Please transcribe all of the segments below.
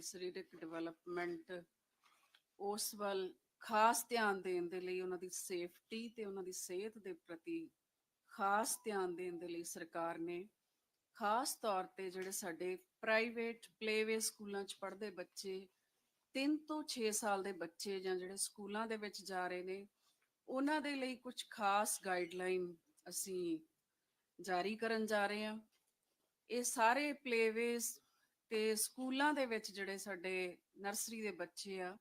ਸਰੀਰਕ ਡਿਵੈਲਪਮੈਂਟ ਉਸ ਵੱਲ ਖਾਸ ਧਿਆਨ ਦੇਣ ਦੇ ਲਈ ਉਹਨਾਂ ਦੀ ਸੇਫਟੀ ਤੇ ਉਹਨਾਂ ਦੀ ਸਿਹਤ ਦੇ ਪ੍ਰਤੀ ਖਾਸ ਧਿਆਨ ਦੇਣ ਦੇ ਲਈ ਸਰਕਾਰ ਨੇ ਖਾਸ ਤੌਰ ਤੇ ਜਿਹੜੇ ਸਾਡੇ ਪ੍ਰਾਈਵੇਟ ਪਲੇਵੇ ਸਕੂਲਾਂ 'ਚ ਪੜ੍ਹਦੇ ਬੱਚੇ 3 ਤੋਂ 6 ਸਾਲ ਦੇ ਬੱਚੇ ਜਾਂ ਜਿਹੜੇ ਸਕੂਲਾਂ ਦੇ ਵਿੱਚ ਜਾ ਰਹੇ ਨੇ, ਉਹਨਾਂ ਦੇ ਲਈ ਕੁਝ ਖਾਸ ਗਾਈਡਲਾਈਨ ਅਸੀਂ ਜਾਰੀ ਕਰਨ ਜਾ ਰਹੇ ਹਾਂ। ਇਹ ਸਾਰੇ ਪਲੇਵੇਸ ਤੇ ਸਕੂਲਾਂ ਦੇ ਵਿੱਚ ਜਿਹੜੇ ਸਾਡੇ ਨਰਸਰੀ ਦੇ ਬੱਚੇ ਆ,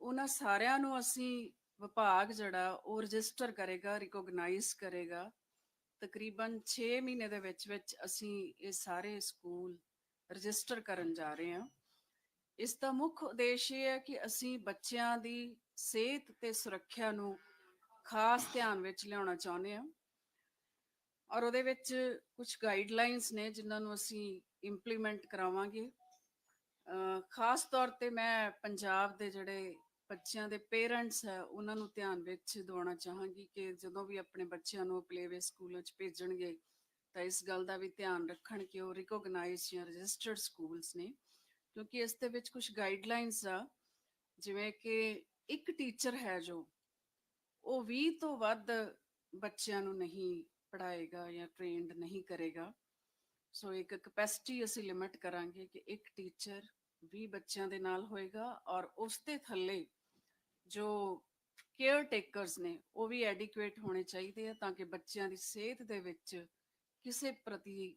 ਉਹਨਾਂ ਸਾਰਿਆਂ ਨੂੰ ਅਸੀਂ ਵਿਭਾਗ ਜਿਹੜਾ ਉਹ ਰਜਿਸਟਰ ਕਰੇਗਾ ਰਿਕੋਗਨਾਈਜ਼ ਕਰੇਗਾ। ਤਕਰੀਬਨ 6 ਮਹੀਨੇ ਦੇ ਵਿੱਚ ਵਿੱਚ ਅਸੀਂ ਇਹ ਸਾਰੇ ਸਕੂਲ ਰਜਿਸਟਰ ਕਰਨ ਜਾ ਰਹੇ ਹਾਂ। ਇਸ ਦਾ ਮੁੱਖ ਉਦੇਸ਼ ਇਹ ਹੈ ਕਿ ਅਸੀਂ ਬੱਚਿਆਂ ਦੀ ਸਿਹਤ ਤੇ ਸੁਰੱਖਿਆ ਨੂੰ ਖਾਸ ਧਿਆਨ ਵਿੱਚ ਲਿਆਉਣਾ ਚਾਹੁੰਦੇ ਹਾਂ। ਔਰ ਉਹਦੇ ਵਿੱਚ ਕੁਝ ਗਾਈਡਲਾਈਨਸ ਨੇ ਜਿਨ੍ਹਾਂ ਨੂੰ ਅਸੀਂ ਇੰਪਲੀਮੈਂਟ ਕਰਾਵਾਂਗੇ। ਖਾਸ ਤੌਰ ਤੇ ਮੈਂ ਪੰਜਾਬ ਦੇ ਜਿਹੜੇ ਬੱਚਿਆਂ ਦੇ ਪੇਰੈਂਟਸ ਹੈ, ਉਹਨਾਂ ਨੂੰ ਧਿਆਨ ਵਿੱਚ ਦਿਵਾਉਣਾ ਚਾਹਾਂਗੀ ਕਿ ਜਦੋਂ ਵੀ ਆਪਣੇ ਬੱਚਿਆਂ ਨੂੰ ਪਲੇਵੇ ਸਕੂਲਾਂ 'ਚ ਭੇਜਣਗੇ, ਤਾਂ ਇਸ ਗੱਲ ਦਾ ਵੀ ਧਿਆਨ ਰੱਖਣ ਕਿ ਉਹ ਰਿਕੋਗਨਾਈਜ਼ਡ ਜਾਂ ਰਜਿਸਟਰਡ ਸਕੂਲਸ ਨੇ। ਕਿਉਂਕਿ ਇਸ ਦੇ ਵਿੱਚ ਕੁਝ ਗਾਈਡਲਾਈਨਸ ਆ, ਜਿਵੇਂ ਕਿ ਇੱਕ ਟੀਚਰ ਹੈ ਜੋ, ਉਹ 20 ਤੋਂ ਵੱਧ ਬੱਚਿਆਂ ਨੂੰ ਨਹੀਂ ਪੜਾਏਗਾ ਜਾਂ ਟ੍ਰੇਨਡ ਨਹੀਂ ਕਰੇਗਾ। ਸੋ ਇੱਕ ਕਪੈਸਿਟੀ ਅਸੀਂ ਲਿਮਿਟ ਕਰਾਂਗੇ ਕਿ ਇੱਕ ਟੀਚਰ 20 ਬੱਚਿਆਂ ਦੇ ਨਾਲ ਹੋਏਗਾ ਔਰ ਉਸ ਦੇ ਥੱਲੇ ਜੋ ਕੇਅਰ ਟੇਕਰਸ ਨੇ, ਉਹ ਵੀ ਐਡਿਕੁਏਟ ਹੋਣੇ ਚਾਹੀਦੇ ਆ ਤਾਂ ਕਿ ਬੱਚਿਆਂ ਦੀ ਸਿਹਤ ਦੇ ਵਿੱਚ ਕਿਸੇ ਪ੍ਰਤੀ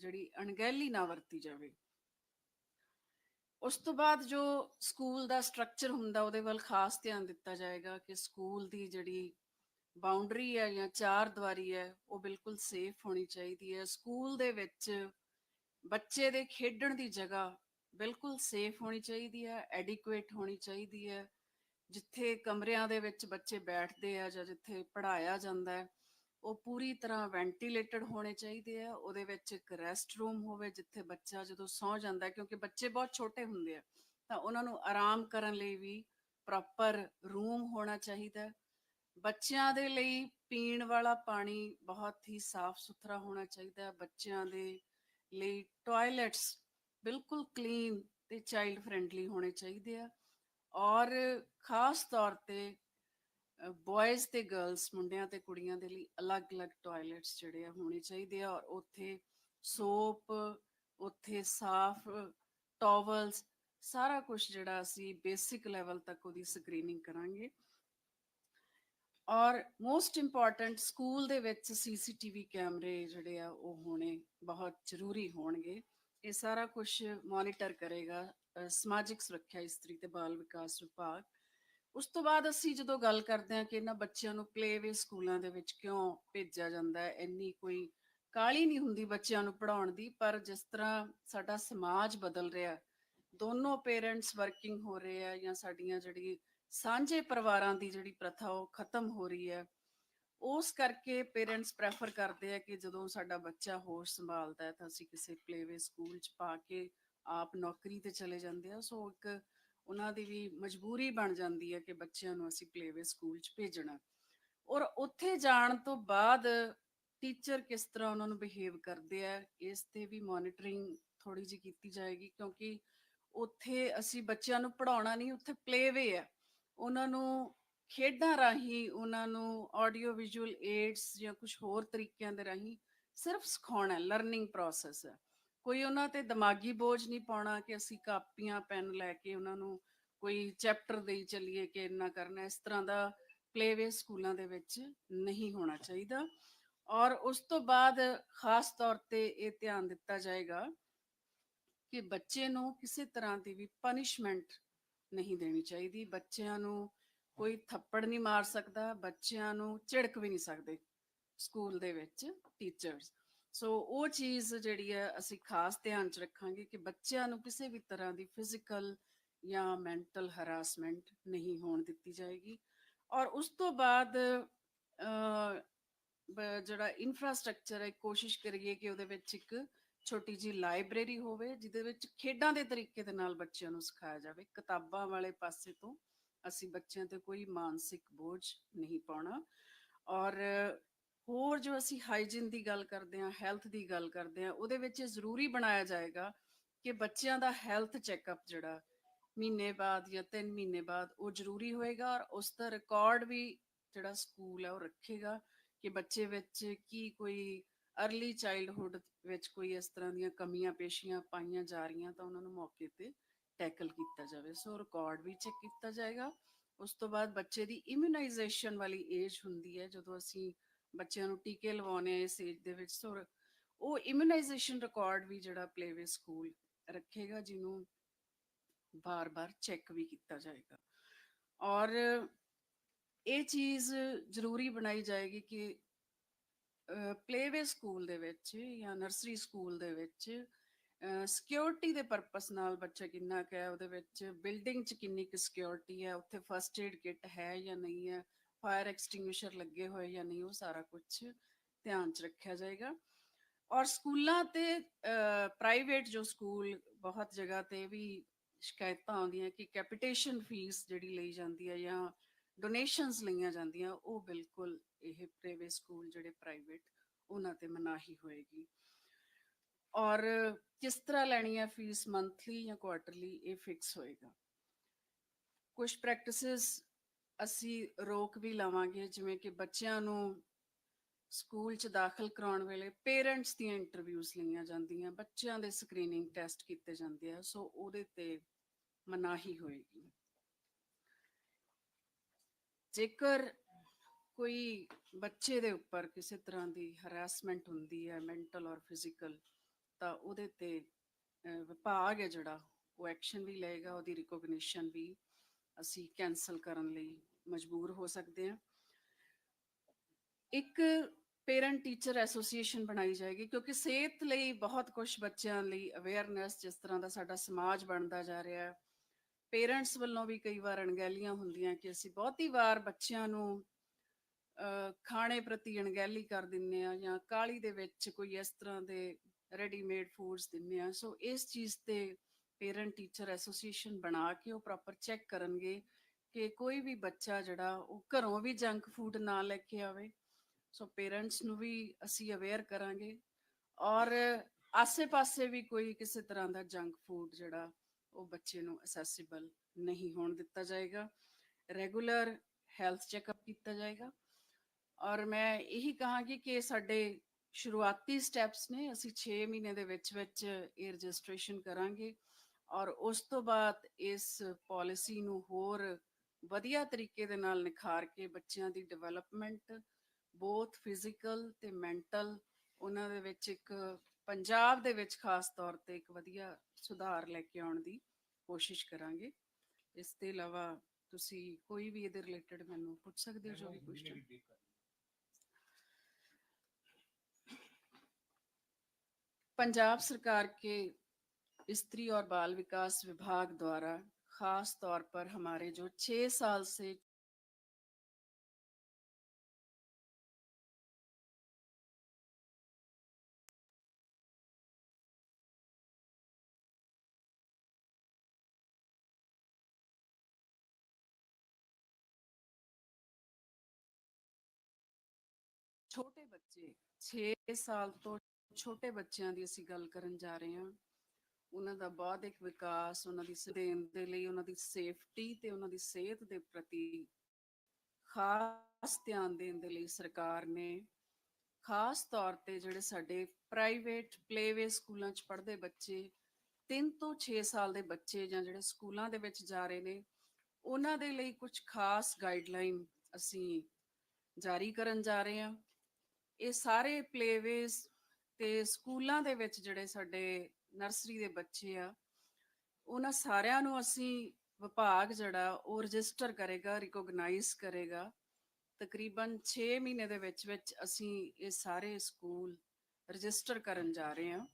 ਜਿਹੜੀ ਅਣਗਹਿਲੀ ਨਾ ਵਰਤੀ ਜਾਵੇ। ਉਸ ਤੋਂ ਬਾਅਦ ਜੋ ਸਕੂਲ ਦਾ ਸਟਰਕਚਰ ਹੁੰਦਾ, ਉਹਦੇ ਵੱਲ ਖਾਸ ਧਿਆਨ ਦਿੱਤਾ ਜਾਏਗਾ ਕਿ ਸਕੂਲ ਦੀ ਜਿਹੜੀ ਬਾਉਂਡਰੀ ਹੈ ਜਾਂ ਚਾਰ ਦੀਵਾਰੀ ਹੈ, ਉਹ ਬਿਲਕੁਲ ਸੇਫ ਹੋਣੀ ਚਾਹੀਦੀ ਹੈ। ਸਕੂਲ ਦੇ ਵਿੱਚ ਬੱਚੇ ਦੇ ਖੇਡਣ ਦੀ ਜਗ੍ਹਾ ਬਿਲਕੁਲ ਸੇਫ ਹੋਣੀ ਚਾਹੀਦੀ ਹੈ ਐਡਿਕੁਏਟ ਹੋਣੀ ਚਾਹੀਦੀ ਹੈ। ਜਿੱਥੇ ਕਮਰਿਆਂ ਦੇ ਵਿੱਚ ਬੱਚੇ ਬੈਠਦੇ ਆ ਜਾਂ ਜਿੱਥੇ ਪੜ੍ਹਾਇਆ ਜਾਂਦਾ ਹੈ, ਉਹ ਪੂਰੀ ਤਰ੍ਹਾਂ ਵੈਂਟੀਲੇਟਡ ਹੋਣੇ ਚਾਹੀਦੇ ਆ। ਉਹਦੇ ਵਿੱਚ ਇੱਕ ਰੈਸਟ ਰੂਮ ਹੋਵੇ, ਜਿੱਥੇ ਬੱਚਾ ਜਦੋਂ ਸੌਂ ਜਾਂਦਾ ਕਿਉਂਕਿ ਬੱਚੇ ਬਹੁਤ ਛੋਟੇ ਹੁੰਦੇ ਆ, ਤਾਂ ਉਹਨਾਂ ਨੂੰ ਆਰਾਮ ਕਰਨ ਲਈ ਵੀ ਪ੍ਰੋਪਰ ਰੂਮ ਹੋਣਾ ਚਾਹੀਦਾ ਬੱਚਿਆਂ ਦੇ ਲਈ ਪੀਣ ਵਾਲਾ ਪਾਣੀ ਬਹੁਤ ਹੀ ਸਾਫ਼ ਸੁਥਰਾ ਹੋਣਾ ਚਾਹੀਦਾ ਹੈ। ਬੱਚਿਆਂ ਦੇ ਲਈ ਟਾਇਲਟਸ ਬਿਲਕੁਲ ਕਲੀਨ ਤੇ ਚਾਈਲਡ ਫ੍ਰੈਂਡਲੀ ਹੋਣੇ ਚਾਹੀਦੇ ਆ। ਔਰ ਖਾਸ ਤੌਰ ਤੇ ਬॉयਜ਼ ਤੇ ਗਰਲਸ ਮੁੰਡਿਆਂ ਤੇ ਕੁੜੀਆਂ ਦੇ ਲਈ ਅਲੱਗ-ਅਲੱਗ ਟਾਇਲਟਸ ਜਿਹੜੇ ਆ ਹੋਣੇ ਚਾਹੀਦੇ ਆ। ਔਰ ਉੱਥੇ ਸੋਪ, ਉੱਥੇ ਸਾਫ਼ ਟਾਵਲਸ, ਸਾਰਾ ਕੁਝ ਜਿਹੜਾ ਅਸੀਂ ਬੇਸਿਕ ਲੈਵਲ ਤੱਕ ਉਹਦੀ ਸਕਰੀਨਿੰਗ ਕਰਾਂਗੇ। ਔਰ ਮੋਸਟ ਇੰਪੋਰਟੈਂਟ ਸਕੂਲ ਦੇ ਵਿੱਚ ਸੀਸੀਟੀਵੀ ਕੈਮਰੇ ਜਿਹੜੇ ਆ, ਉਹ ਹੋਣੇ ਬਹੁਤ ਜ਼ਰੂਰੀ ਹੋਣਗੇ। ਇਹ ਸਾਰਾ ਕੁਝ ਮੋਨੀਟਰ ਕਰੇਗਾ ਸਮਾਜਿਕ ਸੁਰੱਖਿਆ, ਇਸਤਰੀ ਤੇ ਬਾਲ ਵਿਕਾਸ ਵਿਭਾਗ। ਉਸ ਤੋਂ ਬਾਅਦ ਅਸੀਂ ਜਦੋਂ ਗੱਲ ਕਰਦੇ ਹਾਂ ਕਿ ਇਹਨਾਂ ਬੱਚਿਆਂ ਨੂੰ ਪਲੇਵੇ ਸਕੂਲਾਂ ਦੇ ਵਿੱਚ ਕਿਉਂ ਭੇਜਿਆ ਜਾਂਦਾ ਹੈ, ਇੰਨੀ ਕੋਈ ਕਾਲੀ ਨਹੀਂ ਹੁੰਦੀ ਬੱਚਿਆਂ ਨੂੰ ਪੜਾਉਣ ਦੀ, ਪਰ ਜਿਸ ਤਰ੍ਹਾਂ ਸਾਡਾ ਸਮਾਜ ਬਦਲ ਰਿਹਾ, ਦੋਨੋਂ ਪੇਰੈਂਟਸ ਵਰਕਿੰਗ ਹੋ ਰਹੇ ਆ ਜਾਂ ਸਾਡੀਆਂ ਜਿਹੜੀ ਸਾਂਝੇ ਪਰਿਵਾਰਾਂ ਦੀ ਜਿਹੜੀ ਪ੍ਰਥਾ ਉਹ ਖਤਮ ਹੋ ਰਹੀ ਹੈ। ਉਸ ਕਰਕੇ ਪੇਰੈਂਟਸ ਪ੍ਰੈਫਰ ਕਰਦੇ ਆ ਕਿ ਜਦੋਂ ਸਾਡਾ ਬੱਚਾ ਹੋਸ਼ ਸੰਭਾਲਦਾ ਹੈ ਤਾਂ ਅਸੀਂ ਕਿਸੇ ਪਲੇਵੇ ਸਕੂਲ 'ਚ ਪਾ ਕੇ ਆਪ ਨੌਕਰੀ ਤੇ ਚਲੇ ਜਾਂਦੇ ਆ। ਸੋ ਇੱਕ ਉਹਨਾਂ ਦੀ ਵੀ ਮਜਬੂਰੀ ਬਣ ਜਾਂਦੀ ਹੈ ਕਿ ਬੱਚਿਆਂ ਨੂੰ ਅਸੀਂ ਪਲੇਵੇ ਸਕੂਲ 'ਚ ਭੇਜਣਾ। ਔਰ ਉੱਥੇ ਜਾਣ ਤੋਂ ਬਾਅਦ ਟੀਚਰ ਕਿਸ ਤਰ੍ਹਾਂ ਉਹਨਾਂ ਨੂੰ ਬਿਹੇਵ ਕਰਦੇ ਆ, ਇਸ ਤੇ ਵੀ ਮੋਨਿਟਰਿੰਗ ਥੋੜੀ ਜਿਹੀ ਕੀਤੀ ਜਾਏਗੀ ਕਿਉਂਕਿ ਉੱਥੇ ਅਸੀਂ ਬੱਚਿਆਂ ਨੂੰ ਪੜਾਉਣਾ ਨਹੀਂ, ਉੱਥੇ ਪਲੇਵੇ ਆ। ਉਹਨਾਂ ਨੂੰ ਖੇਡਾਂ ਰਾਹੀਂ, ਉਹਨਾਂ ਨੂੰ ਆਡੀਓ ਵਿਜ਼ੂਅਲ ਏਡਸ ਜਾਂ ਕੁਝ ਹੋਰ ਤਰੀਕਿਆਂ ਦੇ ਰਾਹੀਂ ਸਿਰਫ ਸਿਖਾਉਣਾ ਲਰਨਿੰਗ ਪ੍ਰੋਸੈਸ ਹੈ। ਕੋਈ ਉਹਨਾਂ ਤੇ ਦਿਮਾਗੀ ਬੋਝ ਨਹੀਂ ਪਾਉਣਾ ਕਿ ਅਸੀਂ ਕਾਪੀਆਂ, ਪੈਨ ਲੈ ਕੇ ਉਹਨਾਂ ਨੂੰ ਕੋਈ ਚੈਪਟਰ ਦੇਈ ਚੱਲੀਏ ਕਿ ਇੰਨਾ ਕਰਨਾ ਇਸ ਤਰ੍ਹਾਂ ਦਾ ਪਲੇਵੇ ਸਕੂਲਾਂ ਦੇ ਵਿੱਚ ਨਹੀਂ ਹੋਣਾ ਚਾਹੀਦਾ। ਔਰ ਉਸ ਤੋਂ ਬਾਅਦ ਖਾਸ ਤੌਰ ਤੇ ਇਹ ਧਿਆਨ ਦਿੱਤਾ ਜਾਏਗਾ ਕਿ ਬੱਚੇ ਨੂੰ ਕਿਸੇ ਤਰ੍ਹਾਂ ਦੀ ਵੀ ਪਨਿਸ਼ਮੈਂਟ ਨਹੀਂ ਦੇਣੀ ਚਾਹੀਦੀ। ਬੱਚਿਆਂ ਨੂੰ ਕੋਈ ਥੱਪੜ ਨਹੀਂ ਮਾਰ ਸਕਦਾ ਬੱਚਿਆਂ ਨੂੰ ਝਿੜਕ ਵੀ ਨਹੀਂ ਸਕਦੇ ਸਕੂਲ ਦੇ ਵਿੱਚ ਟੀਚਰਸ ਸੋ ਉਹ ਚੀਜ਼ ਜਿਹੜੀ ਹੈ ਅਸੀਂ ਖਾਸ ਧਿਆਨ ਚ ਰੱਖਾਂਗੇ ਕਿ ਬੱਚਿਆਂ ਨੂੰ ਕਿਸੇ ਵੀ ਤਰ੍ਹਾਂ ਦੀ ਫਿਜ਼ੀਕਲ ਜਾਂ ਮੈਂਟਲ ਹਰਾਸਮੈਂਟ ਨਹੀਂ ਹੋਣ ਦਿੱਤੀ ਜਾਏਗੀ। ਔਰ ਉਸ ਤੋਂ ਬਾਅਦ ਜਿਹੜਾ ਇਨਫਰਾਸਟ੍ਰਕਚਰ ਹੈ ਕੋਸ਼ਿਸ਼ ਕਰੀਏ ਕਿ ਉਹਦੇ ਵਿੱਚ ਇੱਕ ਛੋਟੀ ਜੀ ਲਾਇਬ੍ਰੇਰੀ ਹੋਵੇ, ਜਿਹਦੇ ਵਿੱਚ ਖੇਡਾਂ ਦੇ ਤਰੀਕੇ ਦੇ ਨਾਲ ਬੱਚਿਆਂ ਨੂੰ ਸਿਖਾਇਆ ਜਾਵੇ। ਕਿਤਾਬਾਂ ਵਾਲੇ ਪਾਸੇ ਤੋਂ ਅਸੀਂ ਬੱਚਿਆਂ ਤੇ ਕੋਈ ਮਾਨਸਿਕ ਬੋਝ ਨਹੀਂ ਪਾਉਣਾ। ਔਰ ਹੋਰ ਜੋ ਅਸੀਂ ਹਾਈਜੀਨ ਦੀ ਗੱਲ ਕਰਦੇ ਹਾਂ, ਹੈਲਥ ਦੀ ਗੱਲ ਕਰਦੇ ਹਾਂ, ਉਹਦੇ ਵਿੱਚ ਇਹ ਜ਼ਰੂਰੀ ਬਣਾਇਆ ਜਾਏਗਾ ਕਿ ਬੱਚਿਆਂ ਦਾ ਹੈਲਥ ਚੈੱਕਅਪ ਜਿਹੜਾ ਮਹੀਨੇ ਬਾਅਦ ਜਾਂ 3 ਮਹੀਨੇ ਬਾਅਦ ਉਹ ਜ਼ਰੂਰੀ ਹੋਏਗਾ ਔਰ ਉਸ ਦਾ ਰਿਕਾਰਡ ਵੀ ਜਿਹੜਾ ਸਕੂਲ ਹੈ ਉਹ ਰੱਖੇਗਾ ਕਿ ਬੱਚੇ ਵਿੱਚ ਕੀ ਕੋਈ ਅਰਲੀ ਚਾਈਲਡਹੁੱਡ ਵਿੱਚ ਕੋਈ ਇਸ ਤਰ੍ਹਾਂ ਦੀਆਂ ਕਮੀਆਂ ਪੇਸ਼ੀਆਂ ਪਾਈਆਂ ਜਾ ਰਹੀਆਂ ਤਾਂ ਉਹਨਾਂ ਨੂੰ ਮੌਕੇ ਤੇ ਟੈਕਲ ਕੀਤਾ ਜਾਵੇ। ਸੋ ਰਿਕਾਰਡ ਵੀ ਚੈੱਕ ਕੀਤਾ ਜਾਏਗਾ। ਉਸ ਤੋਂ ਬਾਅਦ ਬੱਚੇ ਦੀ ਇਮਿਊਨਾਈਜੇਸ਼ਨ ਵਾਲੀ ਏਜ ਹੁੰਦੀ ਹੈ। ਜਦੋਂ ਅਸੀਂ ਬੱਚਿਆਂ ਨੂੰ ਟੀਕੇ ਲਵਾਉਣੇ ਆ ਇਸ ਏਜ ਦੇ ਵਿੱਚ, ਸੋ ਉਹ ਇਮਿਊਨਾਈਜੇਸ਼ਨ ਰਿਕਾਰਡ ਵੀ ਜਿਹੜਾ ਪਲੇਵੇ ਸਕੂਲ ਰੱਖੇਗਾ, ਜਿਹਨੂੰ ਬਾਰ-ਬਾਰ ਚੈੱਕ ਵੀ ਕੀਤਾ ਜਾਏਗਾ। ਔਰ ਇਹ ਚੀਜ਼ ਜ਼ਰੂਰੀ ਬਣਾਈ ਜਾਏਗੀ ਕਿ ਪਲੇਵੇ ਸਕੂਲ ਦੇ ਵਿੱਚ ਜਾਂ ਨਰਸਰੀ ਸਕੂਲ ਦੇ ਵਿੱਚ ਸਿਕਿਉਰਿਟੀ ਦੇ ਪਰਪਸ ਨਾਲ ਬੱਚਾ ਕਿੰਨਾ ਕੁ ਹੈ, ਉਹਦੇ ਵਿੱਚ ਬਿਲਡਿੰਗ 'ਚ ਕਿੰਨੀ ਕੁ ਸਿਕਿਉਰਿਟੀ ਹੈ, ਉੱਥੇ ਫਰਸਟ ਏਡ ਕਿੱਟ ਹੈ ਜਾਂ ਨਹੀਂ ਹੈ ਫਾਇਰ ਐਕਸਟਿੰਗੁਇਸ਼ਰ ਲੱਗੇ ਹੋਏ ਜਾਂ ਨਹੀਂ, ਉਹ ਸਾਰਾ ਕੁਝ ਧਿਆਨ 'ਚ ਰੱਖਿਆ ਜਾਏਗਾ। ਔਰ ਸਕੂਲਾਂ ਤੇ ਪ੍ਰਾਈਵੇਟ ਜੋ ਸਕੂਲ ਬਹੁਤ ਜਗ੍ਹਾ ਤੇ ਵੀ ਸ਼ਿਕਾਇਤਾਂ ਆਉਂਦੀਆਂ ਕਿ ਕੈਪੀਟੇਸ਼ਨ ਫੀਸ ਜਿਹੜੀ ਲਈ ਜਾਂਦੀ ਹੈ ਜਾਂ ਡੋਨੇਸ਼ਨਸ ਲਈਆਂ ਜਾਂਦੀਆਂ, ਉਹ ਬਿਲਕੁਲ ਇਹ ਪ੍ਰਾਈਵੇਟ ਸਕੂਲ ਜਿਹੜੇ ਪ੍ਰਾਈਵੇਟ ਉਹਨਾਂ ਤੇ ਮਨਾਹੀ ਹੋਏਗੀ। ਔਰ ਕਿਸ ਤਰ੍ਹਾਂ ਲੈਣੀ ਹੈ ਫੀਸ ਮੰਥਲੀ ਜਾਂ ਕੁਆਟਰਲੀ ਇਹ ਫਿਕਸ ਹੋਏਗਾ। ਕੁਝ ਪ੍ਰੈਕਟਿਸਿਸ ਅਸੀਂ ਰੋਕ ਵੀ ਲਾਵਾਂਗੇ, ਜਿਵੇਂ ਕਿ ਬੱਚਿਆਂ ਨੂੰ ਸਕੂਲ 'ਚ ਦਾਖਲ ਕਰਾਉਣ ਵੇਲੇ ਪੇਰੈਂਟਸ ਦੀਆਂ ਇੰਟਰਵਿਊਜ਼ ਲਈਆਂ ਜਾਂਦੀਆਂ, ਬੱਚਿਆਂ ਦੇ ਸਕਰੀਨਿੰਗ ਟੈਸਟ ਕੀਤੇ ਜਾਂਦੇ ਆ, ਸੋ ਉਹਦੇ ਤੇ ਮਨਾਹੀ ਹੋਏਗੀ। ਜੇਕਰ ਕੋਈ ਬੱਚੇ ਦੇ ਉੱਪਰ ਕਿਸੇ ਤਰ੍ਹਾਂ ਦੀ ਹਰਾਸਮੈਂਟ ਹੁੰਦੀ ਹੈ ਮੈਂਟਲ ਔਰ ਫਿਜ਼ੀਕਲ ਤਾਂ ਉਹਦੇ ਤੇ ਵਿਭਾਗ ਹੈ ਜਿਹੜਾ, ਉਹ ਐਕਸ਼ਨ ਵੀ ਲਏਗਾ, ਉਹਦੀ ਰਿਕੋਗਨੀਸ਼ਨ ਵੀ ਅਸੀਂ ਕੈਨਸਲ ਕਰਨ ਲਈ ਮਜਬੂਰ ਹੋ ਸਕਦੇ ਹਾਂ। ਇੱਕ ਪੇਰੈਂਟ ਟੀਚਰ ਐਸੋਸੀਏਸ਼ਨ ਬਣਾਈ ਜਾਏਗੀ, ਕਿਉਂਕਿ ਸਿਹਤ ਲਈ ਬਹੁਤ ਕੁਝ ਬੱਚਿਆਂ ਲਈ ਅਵੇਅਰਨੈਸ ਜਿਸ ਤਰ੍ਹਾਂ ਦਾ ਸਾਡਾ ਸਮਾਜ ਬਣਦਾ ਜਾ ਰਿਹਾ ਹੈ ਪੇਰੈਂਟਸ ਵੱਲੋਂ ਵੀ ਕਈ ਵਾਰ ਅਣਗਹਿਲੀਆਂ ਹੁੰਦੀਆਂ ਕਿ ਅਸੀਂ ਬਹੁਤੀ ਵਾਰ ਬੱਚਿਆਂ ਨੂੰ ਖਾਣੇ ਪ੍ਰਤੀ ਅਣਗਹਿਲੀ ਕਰ ਦਿੰਨੇ ਆ ਜਾਂ ਕਾਲੀ ਦੇ ਵਿੱਚ ਕੋਈ ਇਸ ਤਰ੍ਹਾਂ ਦੇ ਰੈਡੀਮੇਡ ਫੂਡਸ ਦਿੰਨੇ ਆ। ਸੋ ਇਸ ਚੀਜ਼ ਤੇ ਪੇਰੈਂਟ ਟੀਚਰ ਐਸੋਸੀਏਸ਼ਨ ਬਣਾ ਕੇ ਉਹ ਪ੍ਰੋਪਰ ਚੈੱਕ ਕਰਨਗੇ ਕਿ ਕੋਈ ਵੀ ਬੱਚਾ ਜਿਹੜਾ ਉਹ ਘਰੋਂ ਵੀ ਜੰਕ ਫੂਡ ਨਾ ਲੈ ਕੇ ਆਵੇ। ਸੋ ਪੇਰੈਂਟਸ ਨੂੰ ਵੀ ਅਸੀਂ ਅਵੇਅਰ ਕਰਾਂਗੇ। ਔਰ ਆਸੇ-ਪਾਸੇ ਵੀ ਕੋਈ ਕਿਸੇ ਤਰ੍ਹਾਂ ਦਾ ਜੰਕ ਫੂਡ ਜਿਹੜਾ ਉਹ ਬੱਚੇ ਨੂੰ ਅਸੈਸਿਬਲ ਨਹੀਂ ਹੋਣ ਦਿੱਤਾ ਜਾਏਗਾ। ਰੈਗੂਲਰ ਹੈਲਥ ਚੈੱਕਅਪ ਕੀਤਾ ਜਾਏਗਾ। ਔਰ ਮੈਂ ਇਹੀ ਕਹਾਂਗੀ ਕਿ ਸਾਡੇ ਸ਼ੁਰੂਆਤੀ ਸਟੈਪਸ ਨੇ, ਅਸੀਂ 6 ਮਹੀਨੇ ਦੇ ਵਿੱਚ ਵਿੱਚ ਇਹ ਰਜਿਸਟ੍ਰੇਸ਼ਨ ਕਰਾਂਗੇ। ਔਰ ਉਸ ਤੋਂ ਬਾਅਦ ਇਸ ਪਾਲਿਸੀ ਨੂੰ ਹੋਰ ਵਧੀਆ ਤਰੀਕੇ ਦੇ ਨਾਲ ਨਿਖਾਰ ਕੇ ਬੱਚਿਆਂ ਦੀ ਡਿਵੈਲਪਮੈਂਟ ਬੋਥ ਫਿਜ਼ੀਕਲ ਤੇ ਮੈਂਟਲ ਉਹਨਾਂ ਦੇ ਵਿੱਚ ਇੱਕ ਪੰਜਾਬ ਦੇ ਵਿੱਚ ਖਾਸ ਤੌਰ ਤੇ ਇੱਕ ਵਧੀਆ ਸੁਧਾਰ ਲੈ ਕੇ ਆਉਣ ਦੀ ਕੋਸ਼ਿਸ਼ ਕਰਾਂਗੇ ਇਸ ਤੋਂ ਇਲਾਵਾ ਤੁਸੀਂ ਕੋਈ ਵੀ ਇਹਦੇ ਰਿਲੇਟਡ ਮੈਨੂੰ ਪੁੱਛ ਸਕਦੇ ਹੋ ਜੋ ਵੀ ਕੁਐਸਚਨ पंजाब सरकार के स्त्री और बाल विकास विभाग द्वारा खास तौर पर हमारे जो छह साल से ਛੋਟੇ 6 ਸਾਲ ਤੋਂ ਛੋਟੇ ਬੱਚਿਆਂ ਦੀ ਅਸੀਂ ਗੱਲ ਕਰਨ ਜਾ ਰਹੇ ਹਾਂ। ਉਹਨਾਂ ਦਾ ਬੌਧਿਕ ਵਿਕਾਸ, ਉਹਨਾਂ ਦੀ ਦੇਣ ਦੇ ਲਈ, ਉਹਨਾਂ ਦੀ ਸੇਫਟੀ ਤੇ ਉਹਨਾਂ ਦੀ ਸਿਹਤ ਦੇ ਪ੍ਰਤੀ ਖਾਸ ਧਿਆਨ ਦੇਣ ਦੇ ਲਈ ਸਰਕਾਰ ਨੇ ਖਾਸ ਤੌਰ ਤੇ ਜਿਹੜੇ ਸਾਡੇ ਪ੍ਰਾਈਵੇਟ ਪਲੇਵੇ ਸਕੂਲਾਂ 'ਚ ਪੜ੍ਹਦੇ ਬੱਚੇ 3 ਤੋਂ 6 ਸਾਲ ਦੇ ਬੱਚੇ ਜਾਂ ਜਿਹੜੇ ਸਕੂਲਾਂ ਦੇ ਵਿੱਚ ਜਾ ਰਹੇ ਨੇ, ਉਹਨਾਂ ਦੇ ਲਈ ਕੁਝ ਖਾਸ ਗਾਈਡਲਾਈਨ ਅਸੀਂ ਜਾਰੀ ਕਰਨ ਜਾ ਰਹੇ ਹਾਂ। ਇਹ ਸਾਰੇ ਪਲੇਵੇਸ ਤੇ ਸਕੂਲਾਂ ਦੇ ਵਿੱਚ ਜਿਹੜੇ ਸਾਡੇ ਨਰਸਰੀ ਦੇ ਬੱਚੇ ਆ, ਉਹਨਾਂ ਸਾਰਿਆਂ ਨੂੰ ਅਸੀਂ ਵਿਭਾਗ ਜਿਹੜਾ ਉਹ ਰਜਿਸਟਰ ਕਰੇਗਾ ਰਿਕੋਗਨਾਈਜ਼ ਕਰੇਗਾ। ਤਕਰੀਬਨ 6 ਮਹੀਨੇ ਦੇ ਵਿੱਚ ਵਿੱਚ ਅਸੀਂ ਇਹ ਸਾਰੇ ਸਕੂਲ ਰਜਿਸਟਰ ਕਰਨ ਜਾ ਰਹੇ ਹਾਂ।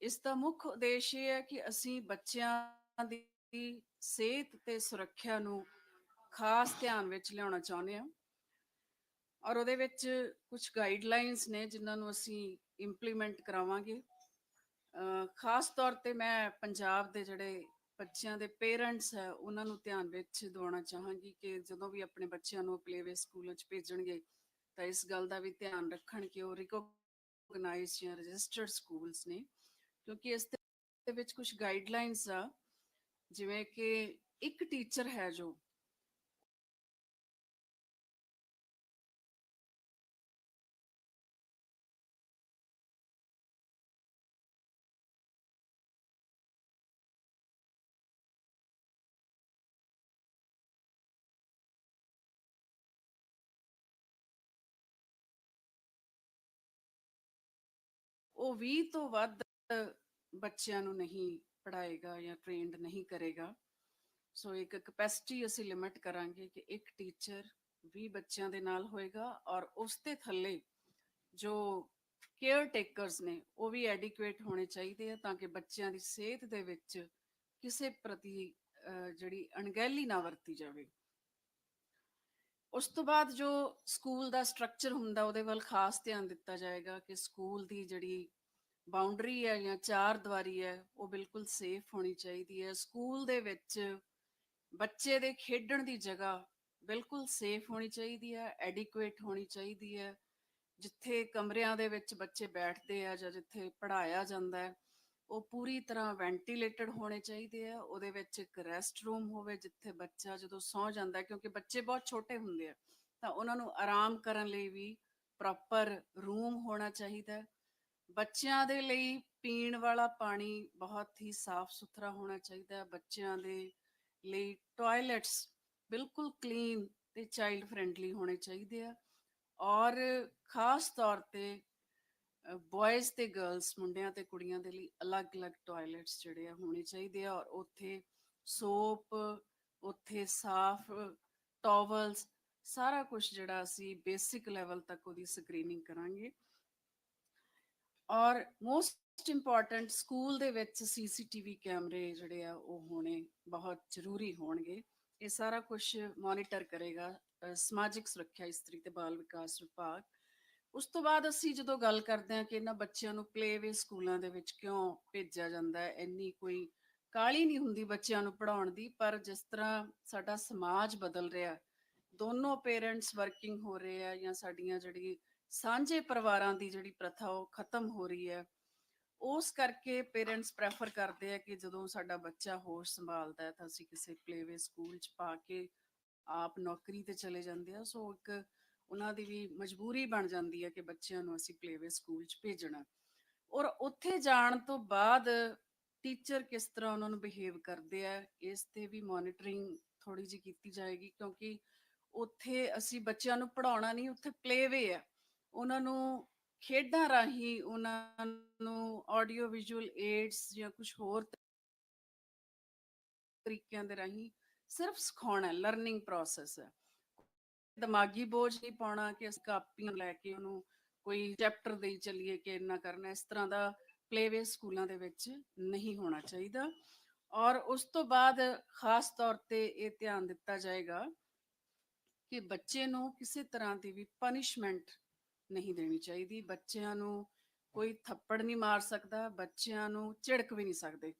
ਇਸ ਦਾ ਮੁੱਖ ਉਦੇਸ਼ ਇਹ ਹੈ ਕਿ ਅਸੀਂ ਬੱਚਿਆਂ ਦੀ ਸਿਹਤ ਤੇ ਸੁਰੱਖਿਆ ਨੂੰ ਖਾਸ ਧਿਆਨ ਵਿੱਚ ਲਿਆਉਣਾ ਚਾਹੁੰਦੇ ਹਾਂ। ਔਰ ਉਹਦੇ ਵਿੱਚ ਕੁਝ ਗਾਈਡਲਾਈਨਸ ਨੇ ਜਿਨ੍ਹਾਂ ਨੂੰ ਅਸੀਂ ਇੰਪਲੀਮੈਂਟ ਕਰਾਵਾਂਗੇ। ਖਾਸ ਤੌਰ ਤੇ ਮੈਂ ਪੰਜਾਬ ਦੇ ਜਿਹੜੇ ਬੱਚਿਆਂ ਦੇ ਪੇਰੈਂਟਸ ਹੈ, ਉਹਨਾਂ ਨੂੰ ਧਿਆਨ ਵਿੱਚ ਦਿਵਾਉਣਾ ਚਾਹਾਂਗੀ ਕਿ ਜਦੋਂ ਵੀ ਆਪਣੇ ਬੱਚਿਆਂ ਨੂੰ ਪਲੇਵੇ ਸਕੂਲਾਂ 'ਚ ਭੇਜਣਗੇ, ਤਾਂ ਇਸ ਗੱਲ ਦਾ ਵੀ ਧਿਆਨ ਰੱਖਣ ਕਿ ਉਹ ਰਿਕੋਗਨਾਈਜ਼ ਜਾਂ ਰਜਿਸਟਰਡ ਸਕੂਲਸ ਨੇ। ਕਿਉਂਕਿ ਇਸ ਦੇ ਵਿੱਚ ਕੁਝ ਗਾਈਡਲਾਈਨਸ ਆ, ਜਿਵੇਂ ਕਿ ਇੱਕ ਟੀਚਰ ਹੈ ਜੋ ਉਹ 20 ਤੋਂ ਵੱਧ ਬੱਚਿਆਂ ਨੂੰ ਨਹੀਂ ਪੜਾਏਗਾ ਜਾਂ ਟ੍ਰੇਨਡ ਨਹੀਂ ਕਰੇਗਾ। ਸੋ ਇੱਕ ਕਪੈਸਿਟੀ ਅਸੀਂ ਲਿਮਿਟ ਕਰਾਂਗੇ ਕਿ ਇੱਕ ਟੀਚਰ 20 ਬੱਚਿਆਂ ਦੇ ਨਾਲ ਹੋਏਗਾ ਔਰ ਉਸ ਦੇ ਥੱਲੇ ਜੋ ਕੇਅਰ ਟੇਕਰਸ ਨੇ, ਉਹ ਵੀ ਐਡਿਕੁਏਟ ਹੋਣੇ ਚਾਹੀਦੇ ਆ ਤਾਂ ਕਿ ਬੱਚਿਆਂ ਦੀ ਸਿਹਤ ਦੇ ਵਿੱਚ ਕਿਸੇ ਪ੍ਰਤੀ ਜਿਹੜੀ ਅਣਗਹਿਲੀ ਨਾ ਵਰਤੀ ਜਾਵੇ। ਉਸ ਤੋਂ ਬਾਅਦ ਜੋ ਸਕੂਲ ਦਾ ਸਟਰਕਚਰ ਹੁੰਦਾ, ਉਹਦੇ ਵੱਲ ਖਾਸ ਧਿਆਨ ਦਿੱਤਾ ਜਾਏਗਾ ਕਿ ਸਕੂਲ ਦੀ ਜਿਹੜੀ ਬਾਉਂਡਰੀ ਹੈ ਜਾਂ ਚਾਰ ਦੀਵਾਰੀ ਹੈ, ਉਹ ਬਿਲਕੁਲ ਸੇਫ ਹੋਣੀ ਚਾਹੀਦੀ ਹੈ। ਸਕੂਲ ਦੇ ਵਿੱਚ ਬੱਚੇ ਦੇ ਖੇਡਣ ਦੀ ਜਗ੍ਹਾ ਬਿਲਕੁਲ ਸੇਫ ਹੋਣੀ ਚਾਹੀਦੀ ਹੈ ਐਡਿਕੁਏਟ ਹੋਣੀ ਚਾਹੀਦੀ ਹੈ। ਜਿੱਥੇ ਕਮਰਿਆਂ ਦੇ ਵਿੱਚ ਬੱਚੇ ਬੈਠਦੇ ਆ ਜਾਂ ਜਿੱਥੇ ਪੜ੍ਹਾਇਆ ਜਾਂਦਾ ਹੈ, ਉਹ ਪੂਰੀ ਤਰ੍ਹਾਂ ਵੈਂਟੀਲੇਟਡ ਹੋਣੇ ਚਾਹੀਦੇ ਆ। ਉਹਦੇ ਵਿੱਚ ਇੱਕ ਰੈਸਟ ਰੂਮ ਹੋਵੇ, ਜਿੱਥੇ ਬੱਚਾ ਜਦੋਂ ਸੌਂ ਜਾਂਦਾ ਕਿਉਂਕਿ ਬੱਚੇ ਬਹੁਤ ਛੋਟੇ ਹੁੰਦੇ ਆ, ਤਾਂ ਉਹਨਾਂ ਨੂੰ ਆਰਾਮ ਕਰਨ ਲਈ ਵੀ ਪ੍ਰੋਪਰ ਰੂਮ ਹੋਣਾ ਚਾਹੀਦਾ ਬੱਚਿਆਂ ਦੇ ਲਈ ਪੀਣ ਵਾਲਾ ਪਾਣੀ ਬਹੁਤ ਹੀ ਸਾਫ਼ ਸੁਥਰਾ ਹੋਣਾ ਚਾਹੀਦਾ ਹੈ। ਬੱਚਿਆਂ ਦੇ ਲਈ ਟਾਇਲਟਸ ਬਿਲਕੁਲ ਕਲੀਨ ਤੇ ਚਾਈਲਡ ਫ੍ਰੈਂਡਲੀ ਹੋਣੇ ਚਾਹੀਦੇ ਆ। ਔਰ ਖਾਸ ਤੌਰ ਤੇ ਬॉयਜ਼ ਤੇ ਗਰਲਸ ਮੁੰਡਿਆਂ ਤੇ ਕੁੜੀਆਂ ਦੇ ਲਈ ਅਲੱਗ-ਅਲੱਗ ਟਾਇਲਟਸ ਜਿਹੜੇ ਆ ਹੋਣੇ ਚਾਹੀਦੇ ਆ। ਔਰ ਉੱਥੇ ਸੋਪ, ਉੱਥੇ ਸਾਫ਼ ਟਾਵਲਸ, ਸਾਰਾ ਕੁਝ ਜਿਹੜਾ ਅਸੀਂ ਬੇਸਿਕ ਲੈਵਲ ਤੱਕ ਉਹਦੀ ਸਕਰੀਨਿੰਗ ਕਰਾਂਗੇ। ਔਰ ਮੋਸਟ ਇੰਪੋਰਟੈਂਟ ਸਕੂਲ ਦੇ ਵਿੱਚ ਸੀਸੀਟੀਵੀ ਕੈਮਰੇ ਜਿਹੜੇ ਆ, ਉਹ ਹੋਣੇ ਬਹੁਤ ਜ਼ਰੂਰੀ ਹੋਣਗੇ। ਇਹ ਸਾਰਾ ਕੁਝ ਮੋਨੀਟਰ ਕਰੇਗਾ ਸਮਾਜਿਕ ਸੁਰੱਖਿਆ, ਇਸਤਰੀ ਤੇ ਬਾਲ ਵਿਕਾਸ ਵਿਭਾਗ। ਉਸ ਤੋਂ ਬਾਅਦ ਅਸੀਂ ਜਦੋਂ ਗੱਲ ਕਰਦੇ ਹਾਂ ਕਿ ਇਹਨਾਂ ਬੱਚਿਆਂ ਨੂੰ ਪਲੇਵੇ ਸਕੂਲਾਂ ਦੇ ਵਿੱਚ ਕਿਉਂ ਭੇਜਿਆ ਜਾਂਦਾ ਹੈ, ਇੰਨੀ ਕੋਈ ਕਾਹਲੀ ਨਹੀਂ ਹੁੰਦੀ ਬੱਚਿਆਂ ਨੂੰ ਪੜਾਉਣ ਦੀ, ਪਰ ਜਿਸ ਤਰ੍ਹਾਂ ਸਾਡਾ ਸਮਾਜ ਬਦਲ ਰਿਹਾ, ਦੋਨੋਂ ਪੇਰੈਂਟਸ ਵਰਕਿੰਗ ਹੋ ਰਹੇ ਆ ਜਾਂ ਸਾਡੀਆਂ ਜਿਹੜੀ ਸਾਂਝੇ ਪਰਿਵਾਰਾਂ ਦੀ ਜਿਹੜੀ ਪ੍ਰਥਾ ਉਹ ਖਤਮ ਹੋ ਰਹੀ ਹੈ। ਉਸ ਕਰਕੇ ਪੇਰੈਂਟਸ ਪ੍ਰੈਫਰ ਕਰਦੇ ਆ ਕਿ ਜਦੋਂ ਸਾਡਾ ਬੱਚਾ ਹੋਸ਼ ਸੰਭਾਲਦਾ ਹੈ ਤਾਂ ਅਸੀਂ ਕਿਸੇ ਪਲੇਵੇ ਸਕੂਲ 'ਚ ਪਾ ਕੇ ਆਪ ਨੌਕਰੀ ਤੇ ਚਲੇ ਜਾਂਦੇ ਆ। ਸੋ ਇੱਕ ਉਹਨਾਂ ਦੀ ਵੀ ਮਜਬੂਰੀ ਬਣ ਜਾਂਦੀ ਹੈ ਕਿ ਬੱਚਿਆਂ ਨੂੰ ਅਸੀਂ ਪਲੇਵੇ ਸਕੂਲ 'ਚ ਭੇਜਣਾ। ਔਰ ਉੱਥੇ ਜਾਣ ਤੋਂ ਬਾਅਦ ਟੀਚਰ ਕਿਸ ਤਰ੍ਹਾਂ ਉਹਨਾਂ ਨੂੰ ਬਿਹੇਵ ਕਰਦੇ ਆ, ਇਸ ਤੇ ਵੀ ਮੋਨਿਟਰਿੰਗ ਥੋੜੀ ਜਿਹੀ ਕੀਤੀ ਜਾਏਗੀ ਕਿਉਂਕਿ ਉੱਥੇ ਅਸੀਂ ਬੱਚਿਆਂ ਨੂੰ ਪੜਾਉਣਾ ਨਹੀਂ, ਉੱਥੇ ਪਲੇਵੇ ਆ। ਉਹਨਾਂ ਨੂੰ ਖੇਡਾਂ ਰਾਹੀਂ ਉਹਨਾਂ ਨੂੰ ਆਡੀਓ ਵਿਜ਼ੂਅਲ ਏਡਸ ਜਾਂ ਕੁਝ ਹੋਰ ਤਰੀਕਿਆਂ ਦੇ ਰਾਹੀਂ ਸਿਰਫ ਸਿਖਾਉਣਾ ਲਰਨਿੰਗ ਪ੍ਰੋਸੈਸ ਹੈ। ਦਿਮਾਗੀ ਬੋਝ ਨਹੀਂ ਪਾਉਣਾ ਕਿ ਅਸੀਂ ਕਾਪੀਆਂ ਲੈ ਕੇ ਉਹਨੂੰ ਕੋਈ ਚੈਪਟਰ ਦੇ ਚੱਲੀਏ ਕਿ ਇੰਨਾ ਕਰਨਾ, ਇਸ ਤਰ੍ਹਾਂ ਦਾ ਪਲੇਵੇ ਸਕੂਲਾਂ ਦੇ ਵਿੱਚ ਨਹੀਂ ਹੋਣਾ ਚਾਹੀਦਾ। ਔਰ ਉਸ ਤੋਂ ਬਾਅਦ ਖਾਸ ਤੌਰ ਤੇ ਇਹ ਧਿਆਨ ਦਿੱਤਾ ਜਾਏਗਾ ਕਿ ਬੱਚੇ ਨੂੰ ਕਿਸੇ ਤਰ੍ਹਾਂ ਦੀ ਵੀ ਪਨਿਸ਼ਮੈਂਟ ਨਹੀਂ ਦੇਣੀ ਚਾਹੀਦੀ। ਬੱਚਿਆਂ ਨੂੰ ਕੋਈ ਥੱਪੜ ਨਹੀਂ ਮਾਰ ਸਕਦਾ, ਬੱਚਿਆਂ ਨੂੰ ਝਿੜਕ ਵੀ ਨਹੀਂ ਸਕਦੇ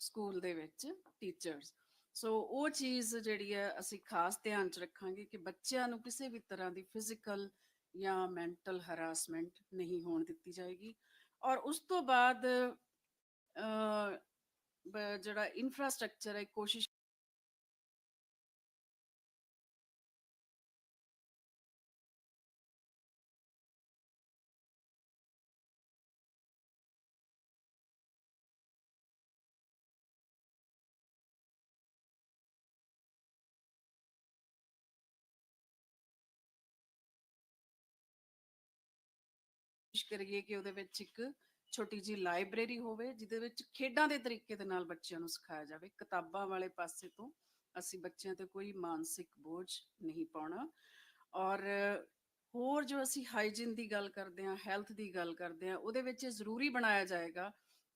ਸਕੂਲ ਦੇ ਵਿੱਚ ਟੀਚਰਸ ਸੋ ਉਹ ਚੀਜ਼ ਜਿਹੜੀ ਹੈ, ਅਸੀਂ ਖਾਸ ਧਿਆਨ ਚ ਰੱਖਾਂਗੇ ਕਿ ਬੱਚਿਆਂ ਨੂੰ ਕਿਸੇ ਵੀ ਤਰ੍ਹਾਂ ਦੀ ਫਿਜ਼ੀਕਲ ਜਾਂ ਮੈਂਟਲ ਹਰਾਸਮੈਂਟ ਨਹੀਂ ਹੋਣ ਦਿੱਤੀ ਜਾਏਗੀ। ਔਰ ਉਸ ਤੋਂ ਬਾਅਦ ਜਿਹੜਾ ਇਨਫਰਾਸਟ੍ਰਕਚਰ ਹੈ, ਕੋਸ਼ਿਸ਼ ਕੋਸ਼ਿਸ਼ ਕਰੀਏ ਕਿ ਉਹਦੇ ਵਿੱਚ ਇੱਕ ਛੋਟੀ ਜੀ ਲਾਇਬ੍ਰੇਰੀ ਹੋਵੇ, ਜਿਹਦੇ ਵਿੱਚ ਖੇਡਾਂ ਦੇ ਤਰੀਕੇ ਦੇ ਨਾਲ ਬੱਚਿਆਂ ਨੂੰ ਸਿਖਾਇਆ ਜਾਵੇ। ਕਿਤਾਬਾਂ ਵਾਲੇ ਪਾਸੇ ਤੋਂ ਅਸੀਂ ਬੱਚਿਆਂ ਤੇ ਕੋਈ ਮਾਨਸਿਕ ਬੋਝ ਨਹੀਂ ਪਾਉਣਾ। ਔਰ ਹੋਰ ਜੋ ਅਸੀਂ ਹਾਈਜੀਨ ਦੀ ਗੱਲ ਕਰਦੇ ਹਾਂ, ਹੈਲਥ ਦੀ ਗੱਲ ਕਰਦੇ ਹਾਂ, ਉਹਦੇ ਵਿੱਚ ਇਹ ਜ਼ਰੂਰੀ ਬਣਾਇਆ ਜਾਏਗਾ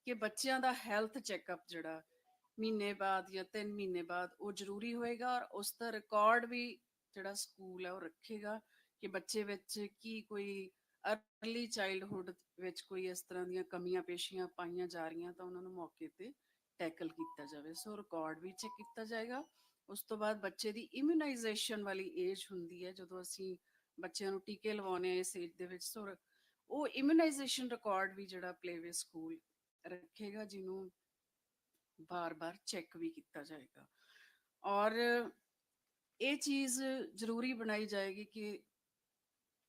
ਕਿ ਬੱਚਿਆਂ ਦਾ ਹੈਲਥ ਚੈੱਕਅਪ ਜਿਹੜਾ ਮਹੀਨੇ ਬਾਅਦ ਜਾਂ 3 ਮਹੀਨੇ ਬਾਅਦ ਉਹ ਜ਼ਰੂਰੀ ਹੋਏਗਾ ਔਰ ਉਸ ਦਾ ਰਿਕਾਰਡ ਵੀ ਜਿਹੜਾ ਸਕੂਲ ਹੈ ਉਹ ਰੱਖੇਗਾ ਕਿ ਬੱਚੇ ਵਿੱਚ ਕੀ ਕੋਈ ਅਰਲੀ ਚਾਈਲਡਹੁੱਡ ਵਿੱਚ ਕੋਈ ਇਸ ਤਰ੍ਹਾਂ ਦੀਆਂ ਕਮੀਆਂ ਪੇਸ਼ੀਆਂ ਪਾਈਆਂ ਜਾ ਰਹੀਆਂ ਤਾਂ ਉਹਨਾਂ ਨੂੰ ਮੌਕੇ ਤੇ ਟੈਕਲ ਕੀਤਾ ਜਾਵੇ। ਸੋ ਰਿਕਾਰਡ ਵੀ ਚੈੱਕ ਕੀਤਾ ਜਾਏਗਾ। ਉਸ ਤੋਂ ਬਾਅਦ ਬੱਚੇ ਦੀ ਇਮਿਊਨਾਈਜੇਸ਼ਨ ਵਾਲੀ ਏਜ ਹੁੰਦੀ ਹੈ। ਜਦੋਂ ਅਸੀਂ ਬੱਚਿਆਂ ਨੂੰ ਟੀਕੇ ਲਵਾਉਣੇ ਆ ਇਸ ਏਜ ਦੇ ਵਿੱਚ, ਸੋ ਉਹ ਇਮਿਊਨਾਈਜੇਸ਼ਨ ਰਿਕਾਰਡ ਵੀ ਜਿਹੜਾ ਪਲੇਵੇ ਸਕੂਲ ਰੱਖੇਗਾ, ਜਿਹਨੂੰ ਬਾਰ-ਬਾਰ ਚੈੱਕ ਵੀ ਕੀਤਾ ਜਾਏਗਾ। ਔਰ ਇਹ ਚੀਜ਼ ਜ਼ਰੂਰੀ ਬਣਾਈ ਜਾਏਗੀ ਕਿ